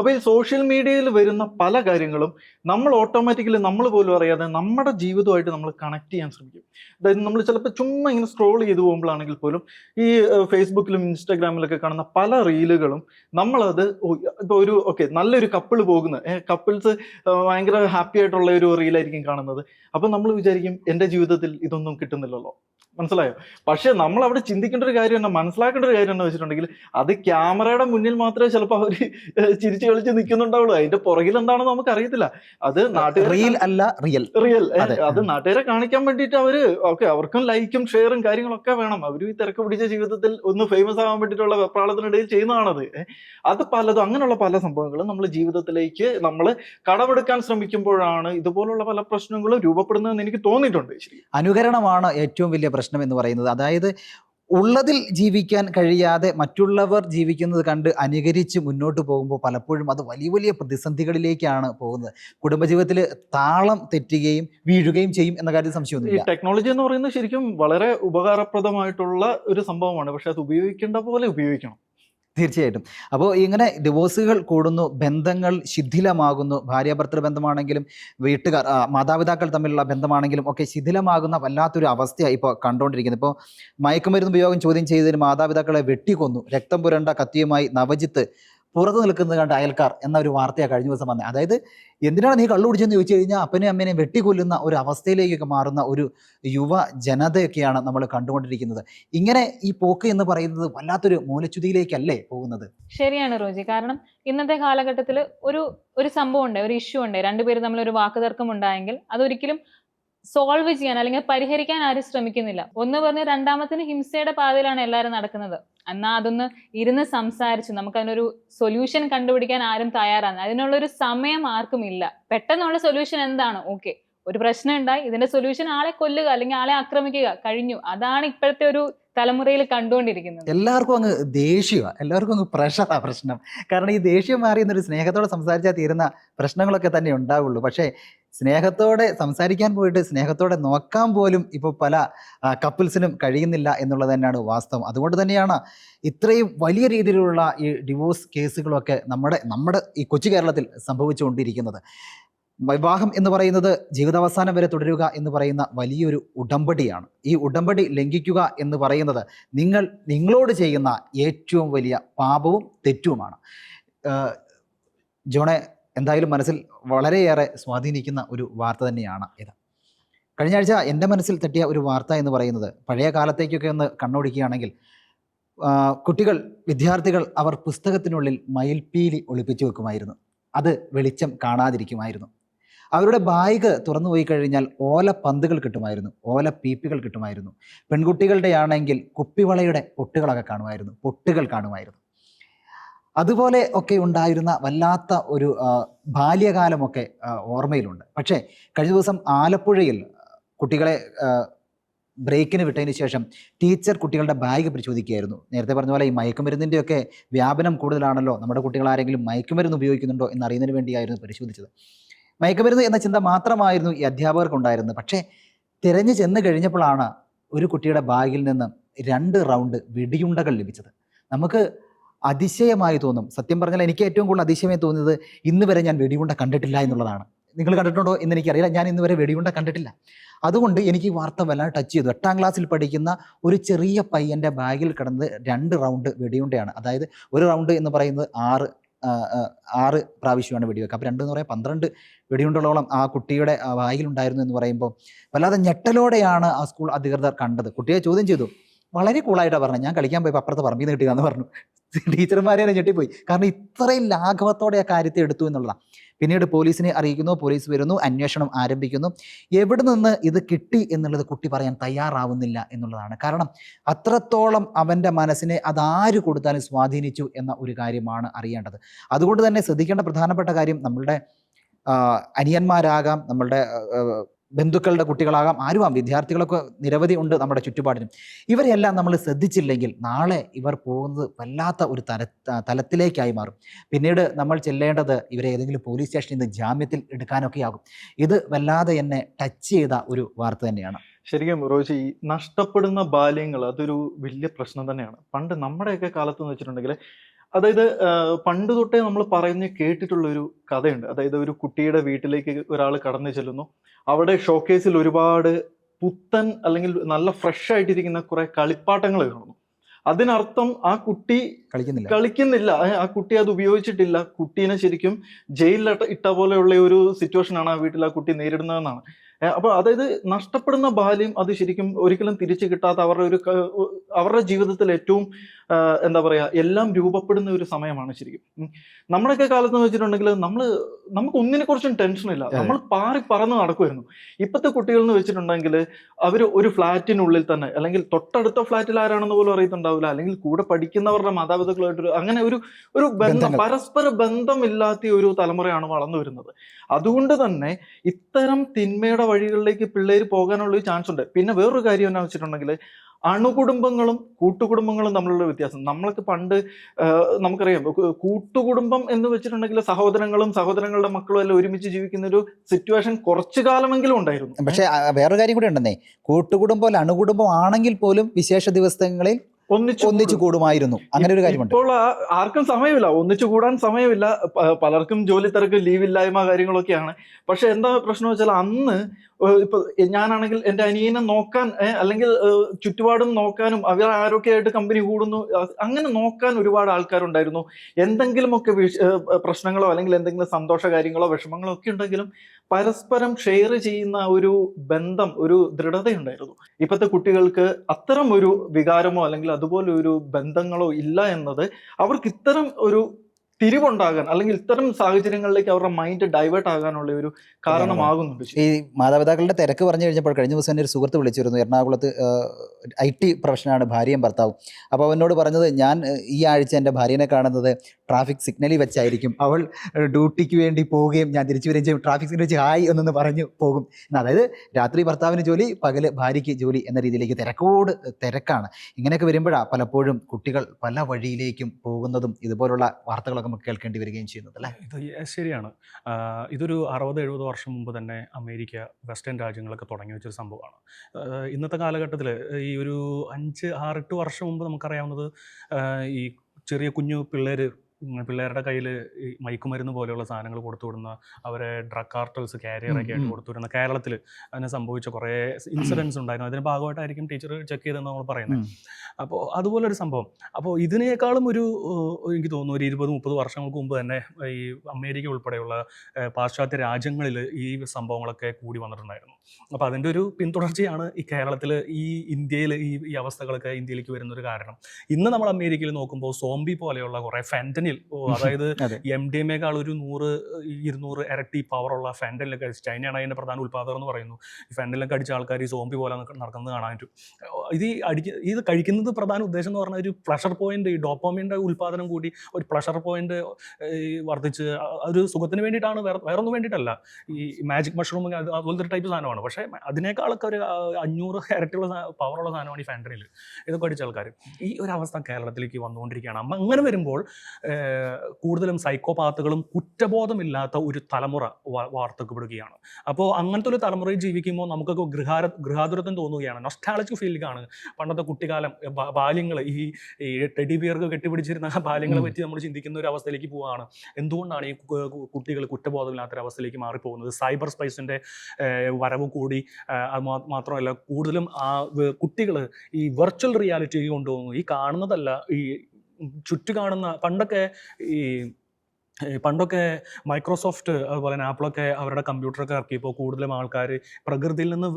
അപ്പോൾ ഈ സോഷ്യൽ മീഡിയയിൽ വരുന്ന പല കാര്യങ്ങളും നമ്മൾ ഓട്ടോമാറ്റിക്കലി നമ്മൾ പോലും അറിയാതെ നമ്മുടെ ജീവിതമായിട്ട് നമ്മൾ കണക്ട് ചെയ്യാൻ ശ്രമിക്കും. അതായത് നമ്മൾ ചിലപ്പോൾ ചുമ്മാ ഇങ്ങനെ സ്ക്രോൾ ചെയ്തു പോകുമ്പോഴാണെങ്കിൽ പോലും ഈ ഫേസ്ബുക്കിലും ഇൻസ്റ്റാഗ്രാമിലൊക്കെ കാണുന്ന പല റീലുകളും നമ്മളത് ഇപ്പോൾ ഒരു ഓക്കെ നല്ലൊരു കപ്പിൾ പോകുന്ന കപ്പിൾസ് ഭയങ്കര ഹാപ്പി ആയിട്ടുള്ള ഒരു റീലായിരിക്കും കാണുന്നത്. അപ്പം നമ്മൾ വിചാരിക്കും എന്റെ ജീവിതത്തിൽ ഇതൊന്നും കിട്ടുന്നില്ലല്ലോ. മനസ്സിലായോ? പക്ഷെ നമ്മൾ അവിടെ ചിന്തിക്കേണ്ട ഒരു കാര്യം എന്നാ മനസ്സിലാക്കേണ്ട ഒരു കാര്യം എന്ന് വെച്ചിട്ടുണ്ടെങ്കിൽ അത് ക്യാമറയുടെ മുന്നിൽ മാത്രമേ ചിലപ്പോൾ അവർ ചിരിച്ചു കളിച്ച് നിൽക്കുന്നുണ്ടാവുള്ളൂ അതിന്റെ പുറകിൽ എന്താണെന്ന് നമുക്ക് അറിയത്തില്ല അത് നാട്ടുകാർ അല്ല റിയൽ റിയൽ അത്. നാട്ടുകാരെ കാണിക്കാൻ വേണ്ടിയിട്ട് അവർ ഓക്കെ അവർക്കും ലൈക്കും ഷെയറും കാര്യങ്ങളൊക്കെ വേണം. അവരും ഈ തിരക്ക് പിടിച്ച ജീവിതത്തിൽ ഒന്ന് ഫേമസ് ആവാൻ വേണ്ടിയിട്ടുള്ള വെപ്രാളത്തിനിടയിൽ ചെയ്യുന്നതാണത്. അത് പലതും അങ്ങനെയുള്ള പല സംഭവങ്ങളും നമ്മൾ ജീവിതത്തിലേക്ക് നമ്മൾ കടമെടുക്കാൻ ശ്രമിക്കുമ്പോഴാണ് ഇതുപോലുള്ള പല പ്രശ്നങ്ങളും രൂപപ്പെടുന്നതെന്ന് എനിക്ക് തോന്നിയിട്ടുണ്ട് അനുകരണമാണ് ഏറ്റവും വലിയ പ്രശ്നം എന്ന് പറയുന്നത്. അതായത് ഉള്ളതിൽ ജീവിക്കാൻ കഴിയാതെ മറ്റുള്ളവർ ജീവിക്കുന്നത് കണ്ട് അനുകരിച്ച് മുന്നോട്ട് പോകുമ്പോൾ പലപ്പോഴും അത് വലിയ വലിയ പ്രതിസന്ധികളിലേക്കാണ് പോകുന്നത്. കുടുംബജീവിതത്തിൽ താളം തെറ്റുകയും വീഴുകയും ചെയ്യും എന്ന കാര്യത്തിൽ സംശയമൊന്നുമില്ല. ടെക്നോളജി എന്ന് പറയുന്നത് ശരിക്കും വളരെ ഉപകാരപ്രദമായിട്ടുള്ള ഒരു സംഭവമാണ്. പക്ഷെ അത് ഉപയോഗിക്കേണ്ട പോലെ ഉപയോഗിക്കണം. തീർച്ചയായിട്ടും. അപ്പോൾ ഇങ്ങനെ ഡിവോഴ്സുകൾ കൂടുന്നു ബന്ധങ്ങൾ ശിഥിലമാകുന്നു ഭാര്യാഭർത്തൃ ബന്ധമാണെങ്കിലും വീട്ടുകാർ മാതാപിതാക്കൾ തമ്മിലുള്ള ബന്ധമാണെങ്കിലും ഒക്കെ ശിഥിലമാകുന്ന വല്ലാത്തൊരു അവസ്ഥയാണ് ഇപ്പോൾ കണ്ടുകൊണ്ടിരിക്കുന്നത് ഇപ്പോൾ മയക്കുമരുന്ന് ഉപയോഗം ചോദ്യം ചെയ്തതിന് മാതാപിതാക്കളെ വെട്ടിക്കൊന്നു രക്തം പുരണ്ട കത്തിയുമായി നവജിത്ത് പുറത്തു നിൽക്കുന്നത് കണ്ട അയൽക്കാർ എന്ന ഒരു വാർത്തയാണ് കഴിഞ്ഞ ദിവസം വന്നത് അതായത് എന്തിനാണ് നീ കള്ളു കുടിച്ചെന്ന് ചോദിച്ചു കഴിഞ്ഞാൽ അപ്പനെയും അമ്മേനെയും വെട്ടിക്കൊല്ലുന്ന ഒരു അവസ്ഥയിലേക്കൊക്കെ മാറുന്ന ഒരു യുവ ജനതയൊക്കെയാണ് നമ്മൾ കണ്ടുകൊണ്ടിരിക്കുന്നത്. ഇങ്ങനെ ഈ പോക്ക് എന്ന് പറയുന്നത് വല്ലാത്തൊരു മൂലച്യുതിയിലേക്കല്ലേ പോകുന്നത്? ശരിയാണ് റോജി. കാരണം ഇന്നത്തെ കാലഘട്ടത്തിൽ ഒരു ഒരു സംഭവം ഉണ്ട് ഒരു ഇഷ്യൂ ഉണ്ട്. രണ്ടുപേരും തമ്മിൽ ഒരു വാക്കുതർക്കം ഉണ്ടായെങ്കിൽ അതൊരിക്കലും സോൾവ് ചെയ്യാൻ അല്ലെങ്കിൽ പരിഹരിക്കാൻ ആരും ശ്രമിക്കുന്നില്ല. ഒന്ന് പറഞ്ഞ് രണ്ടാമത്തിന് ഹിംസയുടെ പാതയിലാണ് എല്ലാവരും നടക്കുന്നത്. എന്നാൽ അതൊന്ന് ഇരുന്ന് സംസാരിച്ചു. നമുക്ക് അതിനൊരു സൊല്യൂഷൻ കണ്ടുപിടിക്കാൻ ആരും തയ്യാറാണ്. അതിനുള്ളൊരു സമയം ആർക്കും ഇല്ല. പെട്ടെന്നുള്ള സൊല്യൂഷൻ എന്താണ്? ഓക്കെ ഒരു പ്രശ്നം ഉണ്ടായി. ഇതിന്റെ സൊല്യൂഷൻ ആളെ കൊല്ലുക അല്ലെങ്കിൽ ആളെ ആക്രമിക്കുക കഴിഞ്ഞു. അതാണ് ഇപ്പോഴത്തെ ഒരു തലമുറയിൽ കണ്ടുകൊണ്ടിരിക്കുന്നത്. എല്ലാവർക്കും അങ്ങ് ദേഷ്യമാണ് എല്ലാവർക്കും അങ്ങ് പ്രഷറാ പ്രശ്നം. കാരണം ഈ ദേഷ്യം മാറി എന്നൊരു സ്നേഹത്തോടെ സംസാരിച്ചാൽ തീരുന്ന പ്രശ്നങ്ങളൊക്കെ തന്നെ ഉണ്ടാവുള്ളൂ. പക്ഷേ സ്നേഹത്തോടെ സംസാരിക്കാൻ പോയിട്ട് സ്നേഹത്തോടെ നോക്കാൻ പോലും ഇപ്പോൾ പല കപ്പിൾസിനും കഴിയുന്നില്ല എന്നുള്ളത് തന്നെയാണ് വാസ്തവം. അതുകൊണ്ട് തന്നെയാണ് ഇത്രയും വലിയ രീതിയിലുള്ള ഈ ഡിവോഴ്സ് കേസുകളൊക്കെ നമ്മുടെ നമ്മുടെ ഈ കൊച്ചു കേരളത്തിൽ സംഭവിച്ചുകൊണ്ടിരിക്കുന്നത്. വിവാഹം എന്ന് പറയുന്നത് ജീവിതാവസാനം വരെ തുടരുക എന്ന് പറയുന്ന വലിയൊരു ഉടമ്പടിയാണ്. ഈ ഉടമ്പടി ലംഘിക്കുക എന്ന് പറയുന്നത് നിങ്ങൾ നിങ്ങളോട് ചെയ്യുന്ന ഏറ്റവും വലിയ പാപവും തെറ്റുമാണ്. ജോണെ എന്തായാലും മനസ്സിൽ വളരെയേറെ സ്വാധീനിക്കുന്ന ഒരു വാർത്ത തന്നെയാണ് ഇത്. കഴിഞ്ഞ ആഴ്ച എന്റെ മനസ്സിൽ തട്ടിയ ഒരു വാർത്ത എന്ന് പറയുന്നത് പഴയ കാലത്തേക്കൊക്കെ ഒന്ന് കണ്ണോടിക്കുകയാണെങ്കിൽ കുട്ടികൾ വിദ്യാർത്ഥികൾ അവർ പുസ്തകത്തിനുള്ളിൽ മയിൽപ്പീലി ഒളിപ്പിച്ചു വെക്കുമായിരുന്നു. അത് വെളിച്ചം കാണാതിരിക്കുമായിരുന്നു. അവരുടെ ബാഗ് തുറന്നു പോയി കഴിഞ്ഞാൽ ഓല പന്തുകൾ കിട്ടുമായിരുന്നു ഓല പീപ്പികൾ കിട്ടുമായിരുന്നു. പെൺകുട്ടികളുടെ ആണെങ്കിൽ കുപ്പിവളയുടെ പൊട്ടുകളൊക്കെ കാണുമായിരുന്നു പൊട്ടുകൾ കാണുമായിരുന്നു. അതുപോലെ ഒക്കെ ഉണ്ടായിരുന്ന വല്ലാത്ത ഒരു ബാല്യകാലമൊക്കെ ഓർമ്മയിലുണ്ട്. പക്ഷേ കഴിഞ്ഞ ദിവസം ആലപ്പുഴയിൽ കുട്ടികളെ ബ്രേക്കിന് വിട്ടതിന് ശേഷം ടീച്ചർ കുട്ടികളുടെ ബാഗ് പരിശോധിക്കുകയായിരുന്നു. നേരത്തെ പറഞ്ഞ പോലെ ഈ മയക്കുമരുന്നിന്റെയൊക്കെ വ്യാപനം കൂടുതലാണല്ലോ. നമ്മുടെ കുട്ടികൾ ആരെങ്കിലും മയക്കുമരുന്ന് ഉപയോഗിക്കുന്നുണ്ടോ എന്ന് അറിയുന്നതിന് വേണ്ടിയായിരുന്നു പരിശോധിച്ചത്. മയക്കുമരുന്ന് എന്ന ചിന്ത മാത്രമായിരുന്നു ഈ അധ്യാപകർക്കുണ്ടായിരുന്നത്. പക്ഷേ തിരഞ്ഞു ചെന്ന് കഴിഞ്ഞപ്പോഴാണ് ഒരു കുട്ടിയുടെ ബാഗിൽ നിന്ന് രണ്ട് റൗണ്ട് വെടിയുണ്ടകൾ ലഭിച്ചത്. നമുക്ക് അതിശയമായി തോന്നും. സത്യം പറഞ്ഞാൽ എനിക്ക് ഏറ്റവും കൂടുതൽ അതിശയമായി തോന്നിയത് ഇന്ന് വരെ ഞാൻ വെടിയുണ്ട കണ്ടിട്ടില്ല എന്നുള്ളതാണ്. നിങ്ങൾ കണ്ടിട്ടുണ്ടോ എന്ന് എനിക്കറിയില്ല. ഞാൻ ഇന്ന് വരെ വെടിയുണ്ട കണ്ടിട്ടില്ല. അതുകൊണ്ട് എനിക്ക് ഈ വാർത്ത വല്ലാതെ ടച്ച് ചെയ്തു. എട്ടാം ക്ലാസ്സിൽ പഠിക്കുന്ന ഒരു ചെറിയ പയ്യന്റെ ബാഗിൽ കിടന്ന് രണ്ട് റൗണ്ട് വെടിയുണ്ടയാണ്. അതായത് ഒരു റൗണ്ട് എന്ന് പറയുന്നത് ആറ് ആറ് പ്രാവശ്യമാണ് വെടിവെക്കുക. അപ്പോൾ രണ്ട് എന്ന് പന്ത്രണ്ട് വെടിയുണ്ടകളോളം ആ കുട്ടിയുടെ ബാഗിലുണ്ടായിരുന്നു എന്ന് പറയുമ്പോൾ വല്ലാതെ ഞെട്ടലോടെയാണ് ആ സ്കൂൾ അധികൃതർ കണ്ടത്. കുട്ടിയെ ചോദ്യം ചെയ്തു. വളരെ കൂളായിട്ടാണ് പറഞ്ഞത്. ഞാൻ കളിക്കാൻ പോയപ്പോൾ അപ്പുറത്ത് പറമ്പിൽ നിന്ന് കിട്ടുക എന്ന് പറഞ്ഞു. ടീച്ചർമാരെ തന്നെ ഞെട്ടിപ്പോയി. കാരണം ഇത്രയും ലാഘവത്തോടെ ആ കാര്യത്തെ എടുത്തു എന്നുള്ളതാണ് പിന്നീട് പോലീസിനെ അറിയിക്കുന്നു പോലീസ് വരുന്നു അന്വേഷണം ആരംഭിക്കുന്നു. എവിടെ നിന്ന് ഇത് കിട്ടി എന്നുള്ളത് കുട്ടി പറയാൻ തയ്യാറാവുന്നില്ല എന്നുള്ളതാണ്. കാരണം അത്രത്തോളം അവന്റെ മനസ്സിനെ അതാര് കൊടുത്താലും സ്വാധീനിച്ചു എന്ന ഒരു കാര്യമാണ് അറിയേണ്ടത്. അതുകൊണ്ട് തന്നെ ശ്രദ്ധിക്കേണ്ട പ്രധാനപ്പെട്ട കാര്യം നമ്മളുടെ അനിയന്മാരാകാം നമ്മളുടെ ബന്ധുക്കളുടെ കുട്ടികളാകാം ആരുമാം വിദ്യാർത്ഥികളൊക്കെ നിരവധി ഉണ്ട് നമ്മുടെ ചുറ്റുപാടിനും ഇവരെല്ലാം നമ്മൾ ശ്രദ്ധിച്ചില്ലെങ്കിൽ നാളെ ഇവർ പോകുന്നത് വല്ലാത്ത ഒരു തല തലത്തിലേക്കായി മാറും. പിന്നീട് നമ്മൾ ചെല്ലേണ്ടത് ഇവരെ ഏതെങ്കിലും പോലീസ് സ്റ്റേഷനിൽ നിന്ന് ജാമ്യത്തിൽ എടുക്കാനൊക്കെ ആകും. ഇത് വല്ലാതെ എന്നെ ടച്ച് ചെയ്ത ഒരു വാർത്ത തന്നെയാണ്. ശരിക്കും റോജി ഈ നഷ്ടപ്പെടുന്ന ബാല്യങ്ങൾ അതൊരു വലിയ പ്രശ്നം തന്നെയാണ്. പണ്ട് നമ്മുടെയൊക്കെ കാലത്ത് എന്ന് വെച്ചിട്ടുണ്ടെങ്കിൽ അതായത് പണ്ട് തൊട്ടേ നമ്മൾ പറഞ്ഞ് കേട്ടിട്ടുള്ള ഒരു കഥയുണ്ട്. അതായത് ഒരു കുട്ടിയുടെ വീട്ടിലേക്ക് ഒരാൾ കടന്നു ചെല്ലുന്നു. അവിടെ ഷോക്കേസിൽ ഒരുപാട് പുത്തൻ അല്ലെങ്കിൽ നല്ല ഫ്രഷ് ആയിട്ടിരിക്കുന്ന കുറെ കളിപ്പാട്ടങ്ങൾ കാണുന്നു. അതിനർത്ഥം ആ കുട്ടി കളിക്കുന്നില്ല. കളിക്കുന്നില്ല. ആ കുട്ടി അത് ഉപയോഗിച്ചിട്ടില്ല. കുട്ടീനെ ശരിക്കും ജയിലിൽ ഇട്ട പോലെയുള്ള ഒരു സിറ്റുവേഷൻ ആണ് ആ വീട്ടിൽ ആ കുട്ടി നേരിടുന്നതെന്നാണ്. അപ്പൊ അതായത് നഷ്ടപ്പെടുന്ന ബാല്യം അത് ശരിക്കും ഒരിക്കലും തിരിച്ചു കിട്ടാത്ത അവരുടെ ഒരു അവരുടെ ജീവിതത്തിൽ ഏറ്റവും എന്താ പറയുക എല്ലാം രൂപപ്പെടുന്ന ഒരു സമയമാണ് ശരിക്കും. നമ്മുടെയൊക്കെ കാലത്ത് എന്ന് വെച്ചിട്ടുണ്ടെങ്കിൽ നമ്മൾ നമുക്ക് ഒന്നിനെ കുറിച്ചും ടെൻഷൻ ഇല്ല. നമ്മൾ പാറി പറന്ന് നടക്കുമായിരുന്നു ഇപ്പോഴത്തെ കുട്ടികൾ എന്ന് വെച്ചിട്ടുണ്ടെങ്കിൽ അവർ ഒരു ഫ്ലാറ്റിനുള്ളിൽ തന്നെ അല്ലെങ്കിൽ തൊട്ടടുത്ത ഫ്ലാറ്റിൽ ആരാണെന്ന് പോലും അറിയത്തുണ്ടാവില്ല അല്ലെങ്കിൽ കൂടെ പഠിക്കുന്നവരുടെ മാതാപിതാക്കളായിട്ട് ഒരു- അങ്ങനെ ഒരു ഒരു ബന്ധം പരസ്പര ബന്ധമില്ലാത്ത ഒരു തലമുറയാണ് വളർന്നു വരുന്നത്. അതുകൊണ്ട് തന്നെ ഇത്തരം തിന്മയുടെ വഴികളിലേക്ക് പിള്ളേർ പോകാനുള്ള ഒരു ചാൻസ് ഉണ്ട്. പിന്നെ വേറൊരു കാര്യം എന്നാ വെച്ചിട്ടുണ്ടെങ്കിൽ അണുകുടുംബങ്ങളും കൂട്ടുകുടുംബങ്ങളും തമ്മിലുള്ള വ്യത്യാസം. നമ്മളൊക്കെ പണ്ട് നമുക്കറിയാം കൂട്ടുകുടുംബം എന്ന് വെച്ചിട്ടുണ്ടെങ്കിൽ സഹോദരങ്ങളും സഹോദരങ്ങളുടെ മക്കളും എല്ലാം ഒരുമിച്ച് ജീവിക്കുന്ന ഒരു സിറ്റുവേഷൻ കുറച്ചു കാലമെങ്കിലും ഉണ്ടായിരുന്നു. പക്ഷേ വേറൊരു കാര്യം കൂടി ഉണ്ടെന്നേ. കൂട്ടുകുടുംബം അല്ല അണുകുടുംബം ആണെങ്കിൽ പോലും വിശേഷ ദിവസങ്ങളിൽ ഒന്നിച്ചു ഒന്നിച്ചു കൂടുമായിരുന്നു. അങ്ങനെ ഒരു കാര്യമുണ്ട്. ഇപ്പോൾ ആർക്കും സമയമില്ല. ഒന്നിച്ചു കൂടാൻ സമയമില്ല. പലർക്കും ജോലി തിരക്ക് ലീവില്ലായ്മ കാര്യങ്ങളൊക്കെയാണ്. പക്ഷെ എന്താ പ്രശ്നം വെച്ചാൽ അന്ന് ഇപ്പൊ ഞാനാണെങ്കിൽ എന്റെ അനിയനെ നോക്കാൻ അല്ലെങ്കിൽ ചുറ്റുപാടും നോക്കാനും അവർ ആരോഗ്യമായിട്ട് കമ്പനി കൂടുന്നു അങ്ങനെ നോക്കാൻ ഒരുപാട് ആൾക്കാരുണ്ടായിരുന്നു. എന്തെങ്കിലുമൊക്കെ പ്രശ്നങ്ങളോ അല്ലെങ്കിൽ എന്തെങ്കിലും സന്തോഷ കാര്യങ്ങളോ വിഷമങ്ങളോ ഒക്കെ ഉണ്ടെങ്കിലും പരസ്പരം ഷെയർ ചെയ്യുന്ന ഒരു ബന്ധം ഒരു ദൃഢതയുണ്ടായിരുന്നു. ഇപ്പോഴത്തെ കുട്ടികൾക്ക് അത്തരം ഒരു വികാരമോ അല്ലെങ്കിൽ അതുപോലെ ഒരു ബന്ധങ്ങളോ ഇല്ല എന്നത് അവർക്ക് ഇത്തരം ഒരു തിരിവുണ്ടാകാൻ അല്ലെങ്കിൽ ഇത്തരം സാഹചര്യങ്ങളിലേക്ക് അവരുടെ മൈൻഡ് ഡൈവേർട്ട് ആകാനുള്ള ഒരു കാരണമാകുന്നുണ്ട് ഈ മാതാപിതാക്കളുടെ തിരക്ക് പറഞ്ഞു കഴിഞ്ഞപ്പോൾ കഴിഞ്ഞ ദിവസം എന്റെ ഒരു സുഹൃത്ത് വിളിച്ചിരുന്നു. എറണാകുളത്ത് ഐ ടി പ്രൊഫഷനാണ് ഭാര്യയും ഭർത്താവും. അപ്പോൾ അവനോട് പറഞ്ഞത് ഞാൻ ഈ ആഴ്ച എന്റെ ഭാര്യനെ കാണുന്നത് ട്രാഫിക് സിഗ്നലിൽ വെച്ചായിരിക്കും. അവൾ ഡ്യൂട്ടിക്ക് വേണ്ടി പോവുകയും ഞാൻ തിരിച്ചു വരികയും ചെയ്യും. ട്രാഫിക് സിഗ്നൽ വെച്ച് ഹായ് എന്നൊന്ന് പറഞ്ഞു പോകും. അതായത് രാത്രി ഭർത്താവിന് ജോലി പകൽ ഭാര്യയ്ക്ക് ജോലി എന്ന രീതിയിലേക്ക് തിരക്കോട് തിരക്കാണ്. ഇങ്ങനെയൊക്കെ വരുമ്പോഴാണ് പലപ്പോഴും കുട്ടികൾ പല വഴിയിലേക്കും പോകുന്നതും ഇതുപോലുള്ള വാർത്തകളൊക്കെ നമുക്ക് കേൾക്കേണ്ടി വരികയും ചെയ്യുന്നത് അല്ലേ? ഇത് ശരിയാണ്. ഇതൊരു അറുപത് എഴുപത് വർഷം മുമ്പ് തന്നെ അമേരിക്ക വെസ്റ്റേൺ രാജ്യങ്ങളൊക്കെ തുടങ്ങി വെച്ചൊരു സംഭവമാണ്. ഇന്നത്തെ കാലഘട്ടത്തിൽ ഈ ഒരു അഞ്ച് ആറെട്ട് വർഷം മുമ്പ് നമുക്കറിയാവുന്നത് ഈ ചെറിയ കുഞ്ഞു പിള്ളേർ പിള്ളേരുടെ കയ്യിൽ ഈ മയക്കുമരുന്ന് പോലെയുള്ള സാധനങ്ങൾ കൊടുത്തു വിടുന്ന അവരെ ഡ്രഗ് കാർട്ടൽസ് കാരിയറൊക്കെ ആയിട്ട്. കൊടുത്തു വിടുന്ന കേരളത്തിൽ അതിനെ സംഭവിച്ച കുറേ ഇൻസിഡൻസ് ഉണ്ടായിരുന്നു. അതിന്റെ ഭാഗമായിട്ടായിരിക്കും ടീച്ചർ ചെക്ക് ചെയ്തെന്ന് നമ്മൾ പറയുന്നത് അപ്പോൾ അതുപോലെ ഒരു സംഭവം. അപ്പോൾ ഇതിനേക്കാളും ഒരു എനിക്ക് തോന്നുന്നു ഒരു ഇരുപത് മുപ്പത് വർഷങ്ങൾക്ക് മുമ്പ് തന്നെ ഈ അമേരിക്ക ഉൾപ്പെടെയുള്ള പാശ്ചാത്യ രാജ്യങ്ങളിൽ ഈ സംഭവങ്ങളൊക്കെ കൂടി വന്നിട്ടുണ്ടായിരുന്നു. അപ്പോൾ അതിന്റെ ഒരു പിന്തുടർച്ചയാണ് ഈ കേരളത്തിൽ ഈ ഇന്ത്യയിൽ ഈ ഈ അവസ്ഥകളൊക്കെ ഇന്ത്യയിലേക്ക് വരുന്ന ഒരു കാരണം. ഇന്ന് നമ്മൾ അമേരിക്കയിൽ നോക്കുമ്പോൾ സോംബി പോലെയുള്ള കുറേ ഫെന്റനിൽ അതായത് അതെ. എം ഡി എമ്മേക്കാൾ ഒരു നൂറ് ഇരുന്നൂറ് ഇരട്ടി പവറുള്ള ഫെന്റനിലൊക്കെ അടിച്ച് ചൈനയാണ് അതിന്റെ പ്രധാന ഉത്പാദകർ എന്ന് പറയുന്നു. ഈ ഫെന്റനിലൊക്കെ അടിച്ച ആൾക്കാർ ഈ സോംബി പോലെ നടക്കുന്നത് കാണാൻ പറ്റും. ഇത് ഈ അടിക്ക ഇത് കഴിക്കുന്നത് പ്രധാന ഉദ്ദേശം എന്ന് പറഞ്ഞാൽ ഒരു പ്ലഷർ പോയിന്റ് ഈ ഡോപ്പോമിന്റെ ഉൽപ്പാദനം കൂടി ഒരു പ്ലഷർ പോയിന്റ് വർദ്ധിച്ച് ഒരു സുഖത്തിന് വേണ്ടിയിട്ടാണ് വേറെ ഒന്നും വേണ്ടിയിട്ടല്ല. ഈ മാജിക് മഷ്റൂം അതുപോലത്തെ ഒരു ടൈപ്പ് സാധനമാണ്. പക്ഷേ അതിനേക്കാളൊക്കെ ഒരു അഞ്ഞൂറ് ഇരട്ടിയുള്ള പവറുള്ള സാധനമാണ് ഈ ഫാൻഡനിൽ ഇതൊക്കെ അടിച്ച ആൾക്കാർ ഈ ഒരു അവസ്ഥ കേരളത്തിലേക്ക് വന്നുകൊണ്ടിരിക്കുകയാണ്. അങ്ങനെ വരുമ്പോൾ കൂടുതലും സൈക്കോപാത്തുകളും കുറ്റബോധമില്ലാത്ത ഒരു തലമുറ വാർത്തക്കപ്പെടുകയാണ് അപ്പോൾ അങ്ങനത്തെ ഒരു തലമുറയിൽ ജീവിക്കുമ്പോൾ നമുക്കൊക്കെ ഗൃഹാര ഗൃഹാതുരത്വം തോന്നുകയാണ്. നൊസ്റ്റാളജിക് ഫീലിംഗാണ് പണ്ടത്തെ കുട്ടിക്കാലം ബാല്യങ്ങൾ ഈ ടെഡി ബിയർക്ക് കെട്ടിപ്പിടിച്ചിരുന്ന ബാല്യങ്ങളെ. പറ്റി നമ്മൾ ചിന്തിക്കുന്ന ഒരു അവസ്ഥയിലേക്ക് പോവുകയാണ് എന്തുകൊണ്ടാണ് ഈ കുട്ടികൾ കുറ്റബോധമില്ലാത്ത അവസ്ഥയിലേക്ക് മാറിപ്പോകുന്നത്? സൈബർ സ്പൈസിന്റെ വരവ് കൂടി മാത്രമല്ല കൂടുതലും ആ കുട്ടികൾ ഈ വെർച്വൽ റിയാലിറ്റി കൊണ്ടുപോകുന്നു. ഈ കാണുന്നതല്ല ഈ ചുറ്റു കാണുന്ന പണ്ടൊക്കെ ഈ പണ്ടൊക്കെ മൈക്രോസോഫ്റ്റ് അതുപോലെ തന്നെ ആപ്പിളൊക്കെ അവരുടെ കമ്പ്യൂട്ടറൊക്കെ ഇറക്കിയപ്പോൾ കൂടുതലും ആൾക്കാർ പ്രകൃതിയിൽ നിന്ന്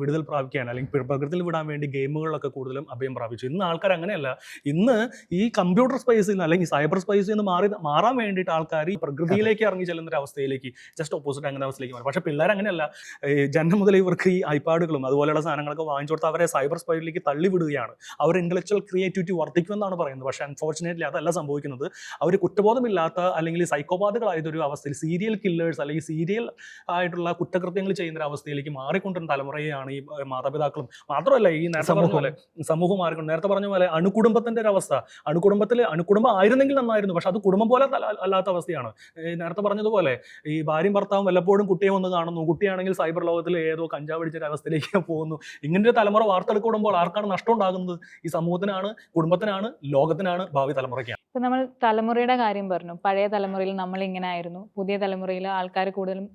വിടുതൽ പ്രാപിക്കാൻ അല്ലെങ്കിൽ പ്രകൃതിയിൽ വിടാൻ വേണ്ടി ഗെയിമുകളിലൊക്കെ കൂടുതലും അഭയം പ്രാപിച്ചു. ഇന്ന് ആൾക്കാർ അങ്ങനെയല്ല. ഇന്ന് ഈ കമ്പ്യൂട്ടർ സ്പേസിൽ നിന്ന് അല്ലെങ്കിൽ സൈബർ സ്പേസിൽ നിന്ന് മാറി മാറാൻ വേണ്ടിയിട്ട് ആൾക്കാർ ഈ പ്രകൃതിയിലേക്ക് ഇറങ്ങി ചെല്ലുന്ന ഒരു അവസ്ഥയിലേക്ക് ജസ്റ്റ് ഓപ്പോസിറ്റ് അങ്ങനെ അവസ്ഥയിലേക്ക് മാറി. പക്ഷേ പിള്ളേർ അങ്ങനെയല്ല. ജന്മം മുതൽ ഇവർക്ക് ഈ ഐപാഡുകളും അതുപോലെയുള്ള സാധനങ്ങളൊക്കെ വാങ്ങിച്ചു കൊടുത്ത് അവരെ സൈബർ സ്പേസിലേക്ക് തള്ളിവിടുകയാണ് അവർ ഇന്റലക്ച്വൽ ക്രിയേറ്റിവിറ്റി വർദ്ധിക്കുമെന്നാണ് പറയുന്നത്. പക്ഷേ അൺഫോർച്ചുനേറ്റ്ലി അതല്ല സംഭവിക്കുന്നത്. അവർ കുറ്റബോധമില്ലാത്ത അല്ലെങ്കിൽ സൈക്കോപാതുകളായതൊരു അവസ്ഥയിൽ സീരിയൽ കില്ലേഴ്സ് അല്ലെങ്കിൽ സീരിയൽ ആയിട്ടുള്ള കുറ്റകൃത്യങ്ങൾ ചെയ്യുന്ന ഒരു അവസ്ഥയിലേക്ക് മാറിക്കൊണ്ടിരുന്ന തലമുറയാണ് ഈ മാതാപിതാക്കളും. മാത്രമല്ല ഈ നേരത്തെ പറഞ്ഞ സമൂഹം. പോലെ സമൂഹം മാറിക്കൊണ്ട് നേരത്തെ പറഞ്ഞ പോലെ അണുകുടുംബത്തിന്റെ ഒരു അവസ്ഥ. അണുകുടുംബത്തിൽ അണുകുടുംബം ആയിരുന്നെങ്കിൽ നന്നായിരുന്നു പക്ഷെ അത് കുടുംബം പോലെ അല്ലാത്ത അവസ്ഥയാണ്. നേരത്തെ പറഞ്ഞതുപോലെ ഈ ഭാര്യയും ഭർത്താവും വല്ലപ്പോഴും കുട്ടിയെ വന്ന് കാണുന്നു. കുട്ടിയാണെങ്കിൽ സൈബർ ലോകത്തിൽ ഏതോ കഞ്ചാവ് പിടിച്ച ഒരു അവസ്ഥയിലേക്ക് പോകുന്നു. ഇങ്ങനെ ഒരു തലമുറ വാർത്തെടുക്കപ്പെടുമ്പോൾ ആർക്കാണ് നഷ്ടം ഉണ്ടാകുന്നത്? ഈ സമൂഹത്തിനാണ് കുടുംബത്തിനാണ് ലോകത്തിനാണ് ഭാവി തലമുറയ്ക്കാണ് നമ്മൾ തലമുറയുടെ കാര്യം പറഞ്ഞു. പഴയ തലമുറയിൽ നമ്മൾ ഇങ്ങനെ ആയിരുന്നു പുതിയ തലമുറയിൽ ആൾക്കാർ കൂടുതലും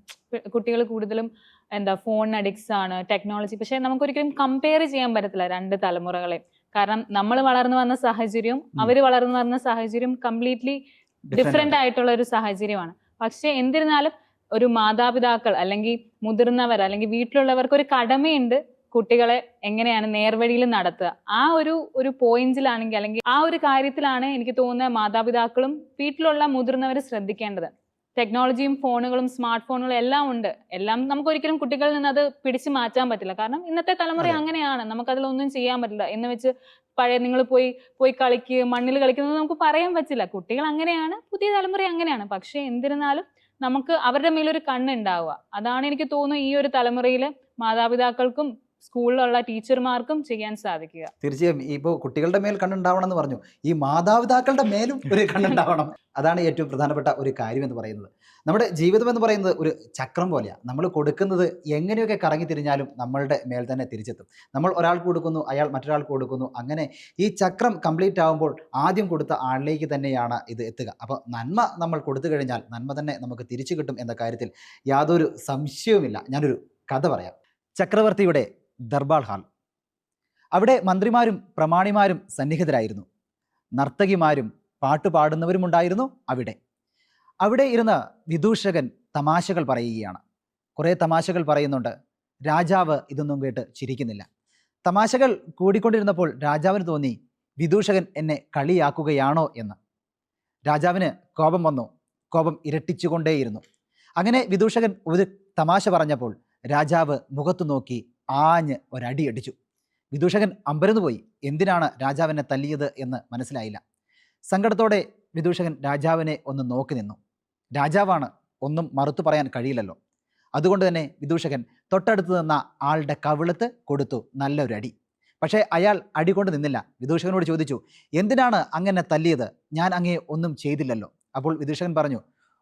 കുട്ടികൾ കൂടുതലും എന്താ ഫോൺ അഡിക്ട്സ് ആണ് ടെക്നോളജി പക്ഷെ നമുക്കൊരിക്കലും കമ്പയർ ചെയ്യാൻ പറ്റത്തില്ല രണ്ട് തലമുറകളെ കാരണം നമ്മൾ വളർന്നു വന്ന സാഹചര്യവും അവർ അവർ വളർന്നു വന്ന സാഹചര്യം കംപ്ലീറ്റ്ലി ഡിഫറെന്റ് ആയിട്ടുള്ള ഒരു സാഹചര്യമാണ്. പക്ഷെ എന്നിരുന്നാലും ഒരു മാതാപിതാക്കൾ അല്ലെങ്കിൽ മുതിർന്നവർ അല്ലെങ്കിൽ വീട്ടിലുള്ളവർക്ക് ഒരു കടമയുണ്ട്. കുട്ടികളെ എങ്ങനെയാണ് നേർവഴിയിൽ നടത്തുക? ആ ഒരു ഒരു പോയിന്റിലാണെങ്കിൽ അല്ലെങ്കിൽ ആ ഒരു കാര്യത്തിലാണ് എനിക്ക് തോന്നുന്നത് മാതാപിതാക്കളും വീട്ടിലുള്ള മുതിർന്നവർ ശ്രദ്ധിക്കേണ്ടത്. ടെക്നോളജിയും ഫോണുകളും സ്മാർട്ട് ഫോണുകളും എല്ലാം ഉണ്ട്. എല്ലാം നമുക്ക് ഒരിക്കലും കുട്ടികളിൽ നിന്ന് അത് പിടിച്ചു മാറ്റാൻ പറ്റില്ല. കാരണം ഇന്നത്തെ തലമുറ അങ്ങനെയാണ്. നമുക്ക് അതിലൊന്നും ചെയ്യാൻ പറ്റില്ല. എന്ന് വെച്ച് പഴയ നിങ്ങൾ പോയി പോയി കളിക്കുക മണ്ണിൽ കളിക്കുന്നത് നമുക്ക് പറയാൻ പറ്റില്ല. കുട്ടികൾ അങ്ങനെയാണ് പുതിയ തലമുറ അങ്ങനെയാണ്. പക്ഷെ എന്നിരുന്നാലും നമുക്ക് അവരുടെ മേലൊരു കണ്ണുണ്ടാവുക അതാണ് എനിക്ക് തോന്നുന്നത് ഈ ഒരു തലമുറയിൽ മാതാപിതാക്കൾക്കും സ്കൂളിലുള്ള ടീച്ചർമാർക്കും ചെയ്യാൻ സാധിക്കുക. തീർച്ചയായും. ഇപ്പോൾ കുട്ടികളുടെ മേൽ കണ്ണുണ്ടാവണം എന്ന് പറഞ്ഞു. ഈ മാതാപിതാക്കളുടെ മേലും ഒരു കണ്ണുണ്ടാവണം. അതാണ് ഏറ്റവും പ്രധാനപ്പെട്ട ഒരു കാര്യം എന്ന് പറയുന്നത്. നമ്മുടെ ജീവിതം എന്ന് പറയുന്നത് ഒരു ചക്രം പോലെയാണ് നമ്മൾ കൊടുക്കുന്നത് എങ്ങനെയൊക്കെ കറങ്ങി തിരിഞ്ഞാലും നമ്മളുടെ മേൽ തന്നെ തിരിച്ചെത്തും. നമ്മൾ ഒരാൾക്ക് കൊടുക്കുന്നു അയാൾ മറ്റൊരാൾക്ക് കൊടുക്കുന്നു. അങ്ങനെ ഈ ചക്രം കംപ്ലീറ്റ് ആകുമ്പോൾ ആദ്യം കൊടുത്ത ആളിലേക്ക് തന്നെയാണ് ഇത് എത്തുക. അപ്പോൾ നന്മ നമ്മൾ കൊടുത്തു കഴിഞ്ഞാൽ നന്മ തന്നെ നമുക്ക് തിരിച്ചു കിട്ടും എന്ന കാര്യത്തിൽ യാതൊരു സംശയവുമില്ല. ഞാനൊരു കഥ പറയാം. ചക്രവർത്തിയുടെ ദർബാർ ഹാൾ അവിടെ മന്ത്രിമാരും പ്രമാണിമാരും സന്നിഹിതരായിരുന്നു. നർത്തകിമാരും പാട്ട് പാടുന്നവരുമുണ്ടായിരുന്നു അവിടെ. അവിടെ ഇരുന്ന് വിദൂഷകൻ തമാശകൾ പറയുകയാണ്. കുറേ തമാശകൾ പറയുന്നുണ്ട്. രാജാവ് ഇതൊന്നും കേട്ട് ചിരിക്കുന്നില്ല. തമാശകൾ കൂടിക്കൊണ്ടിരുന്നപ്പോൾ രാജാവിന് തോന്നി വിദൂഷകൻ എന്നെ കളിയാക്കുകയാണോ എന്ന്. രാജാവിന് കോപം വന്നു. കോപം ഇരട്ടിച്ചുകൊണ്ടേയിരുന്നു. അങ്ങനെ വിദൂഷകൻ ഒരു തമാശ പറഞ്ഞപ്പോൾ രാജാവ് മുഖത്തു നോക്കി ആഞ്ഞ് ഒരടി അടിച്ചു. വിദൂഷകൻ അമ്പരന്നു പോയി. എന്തിനാണ് രാജാവിനെ തല്ലിയത് എന്ന് മനസ്സിലായില്ല. സങ്കടത്തോടെ വിദൂഷകൻ രാജാവിനെ ഒന്ന് നോക്കി നിന്നു. രാജാവാണ് ഒന്നും മറുത്തു പറയാൻ കഴിയില്ലല്ലോ. അതുകൊണ്ട് തന്നെ വിദൂഷകൻ തൊട്ടടുത്ത് നിന്ന ആളുടെ കവിളത്ത് കൊടുത്തു നല്ലൊരു അടി. പക്ഷേ അയാൾ അടി കൊണ്ട് നിന്നില്ല. വിദൂഷകനോട് ചോദിച്ചു എന്തിനാണ് അങ്ങനെ തല്ലിയത്? ഞാൻ അങ്ങേ ഒന്നും ചെയ്തില്ലല്ലോ. അപ്പോൾ വിദൂഷകൻ പറഞ്ഞു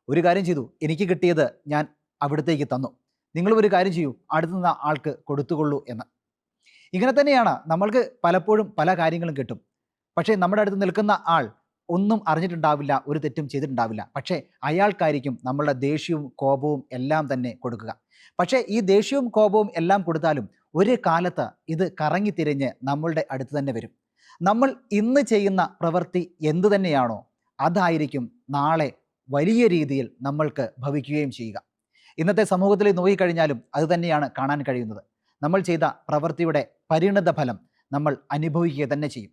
ഒരു കാര്യം ചെയ്തു. എനിക്ക് കിട്ടിയത് ഞാൻ അവിടത്തേക്ക് തന്നു. നിങ്ങൾ ഒരു കാര്യം ചെയ്യൂ. അടുത്ത ആൾക്ക് കൊടുത്തുകൊള്ളൂ എന്ന്. ഇങ്ങനെ തന്നെയാണ് നമ്മൾക്ക് പലപ്പോഴും പല കാര്യങ്ങളും കിട്ടും. പക്ഷേ നമ്മുടെ അടുത്ത് നിൽക്കുന്ന ആൾ ഒന്നും അറിഞ്ഞിട്ടുണ്ടാവില്ല ഒരു തെറ്റും ചെയ്തിട്ടുണ്ടാവില്ല. പക്ഷേ അയാൾക്കായിരിക്കും നമ്മളുടെ ദേഷ്യവും കോപവും എല്ലാം തന്നെ കൊടുക്കുക. പക്ഷേ ഈ ദേഷ്യവും കോപവും എല്ലാം കൊടുത്താലും ഒരു കാലത്ത് ഇത് കറങ്ങി തിരിഞ്ഞ് നമ്മളുടെ അടുത്ത് തന്നെ വരും. നമ്മൾ ഇന്ന് ചെയ്യുന്ന പ്രവൃത്തി എന്തു തന്നെയാണോ അതായിരിക്കും നാളെ വലിയ രീതിയിൽ നമ്മൾക്ക് ഭവിക്കുകയും ചെയ്യുക. ഇന്നത്തെ സമൂഹത്തിൽ നോക്കിക്കഴിഞ്ഞാലും അത് തന്നെയാണ് കാണാൻ കഴിയുന്നത്. നമ്മൾ ചെയ്ത പ്രവൃത്തിയുടെ പരിണത ഫലം നമ്മൾ അനുഭവിക്കുക തന്നെ ചെയ്യും.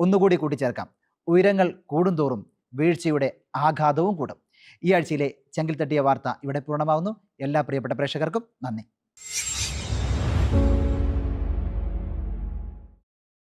ഒന്നുകൂടി കൂട്ടിച്ചേർക്കാം ഉയരങ്ങൾ കൂടുന്തോറും വീഴ്ചയുടെ ആഘാതവും കൂടും. ഈ ആഴ്ചയിലെ ചെങ്കിൽ തട്ടിയ വാർത്ത ഇവിടെ പൂർണമാവുന്നു. എല്ലാ പ്രിയപ്പെട്ട പ്രേക്ഷകർക്കും നന്ദി.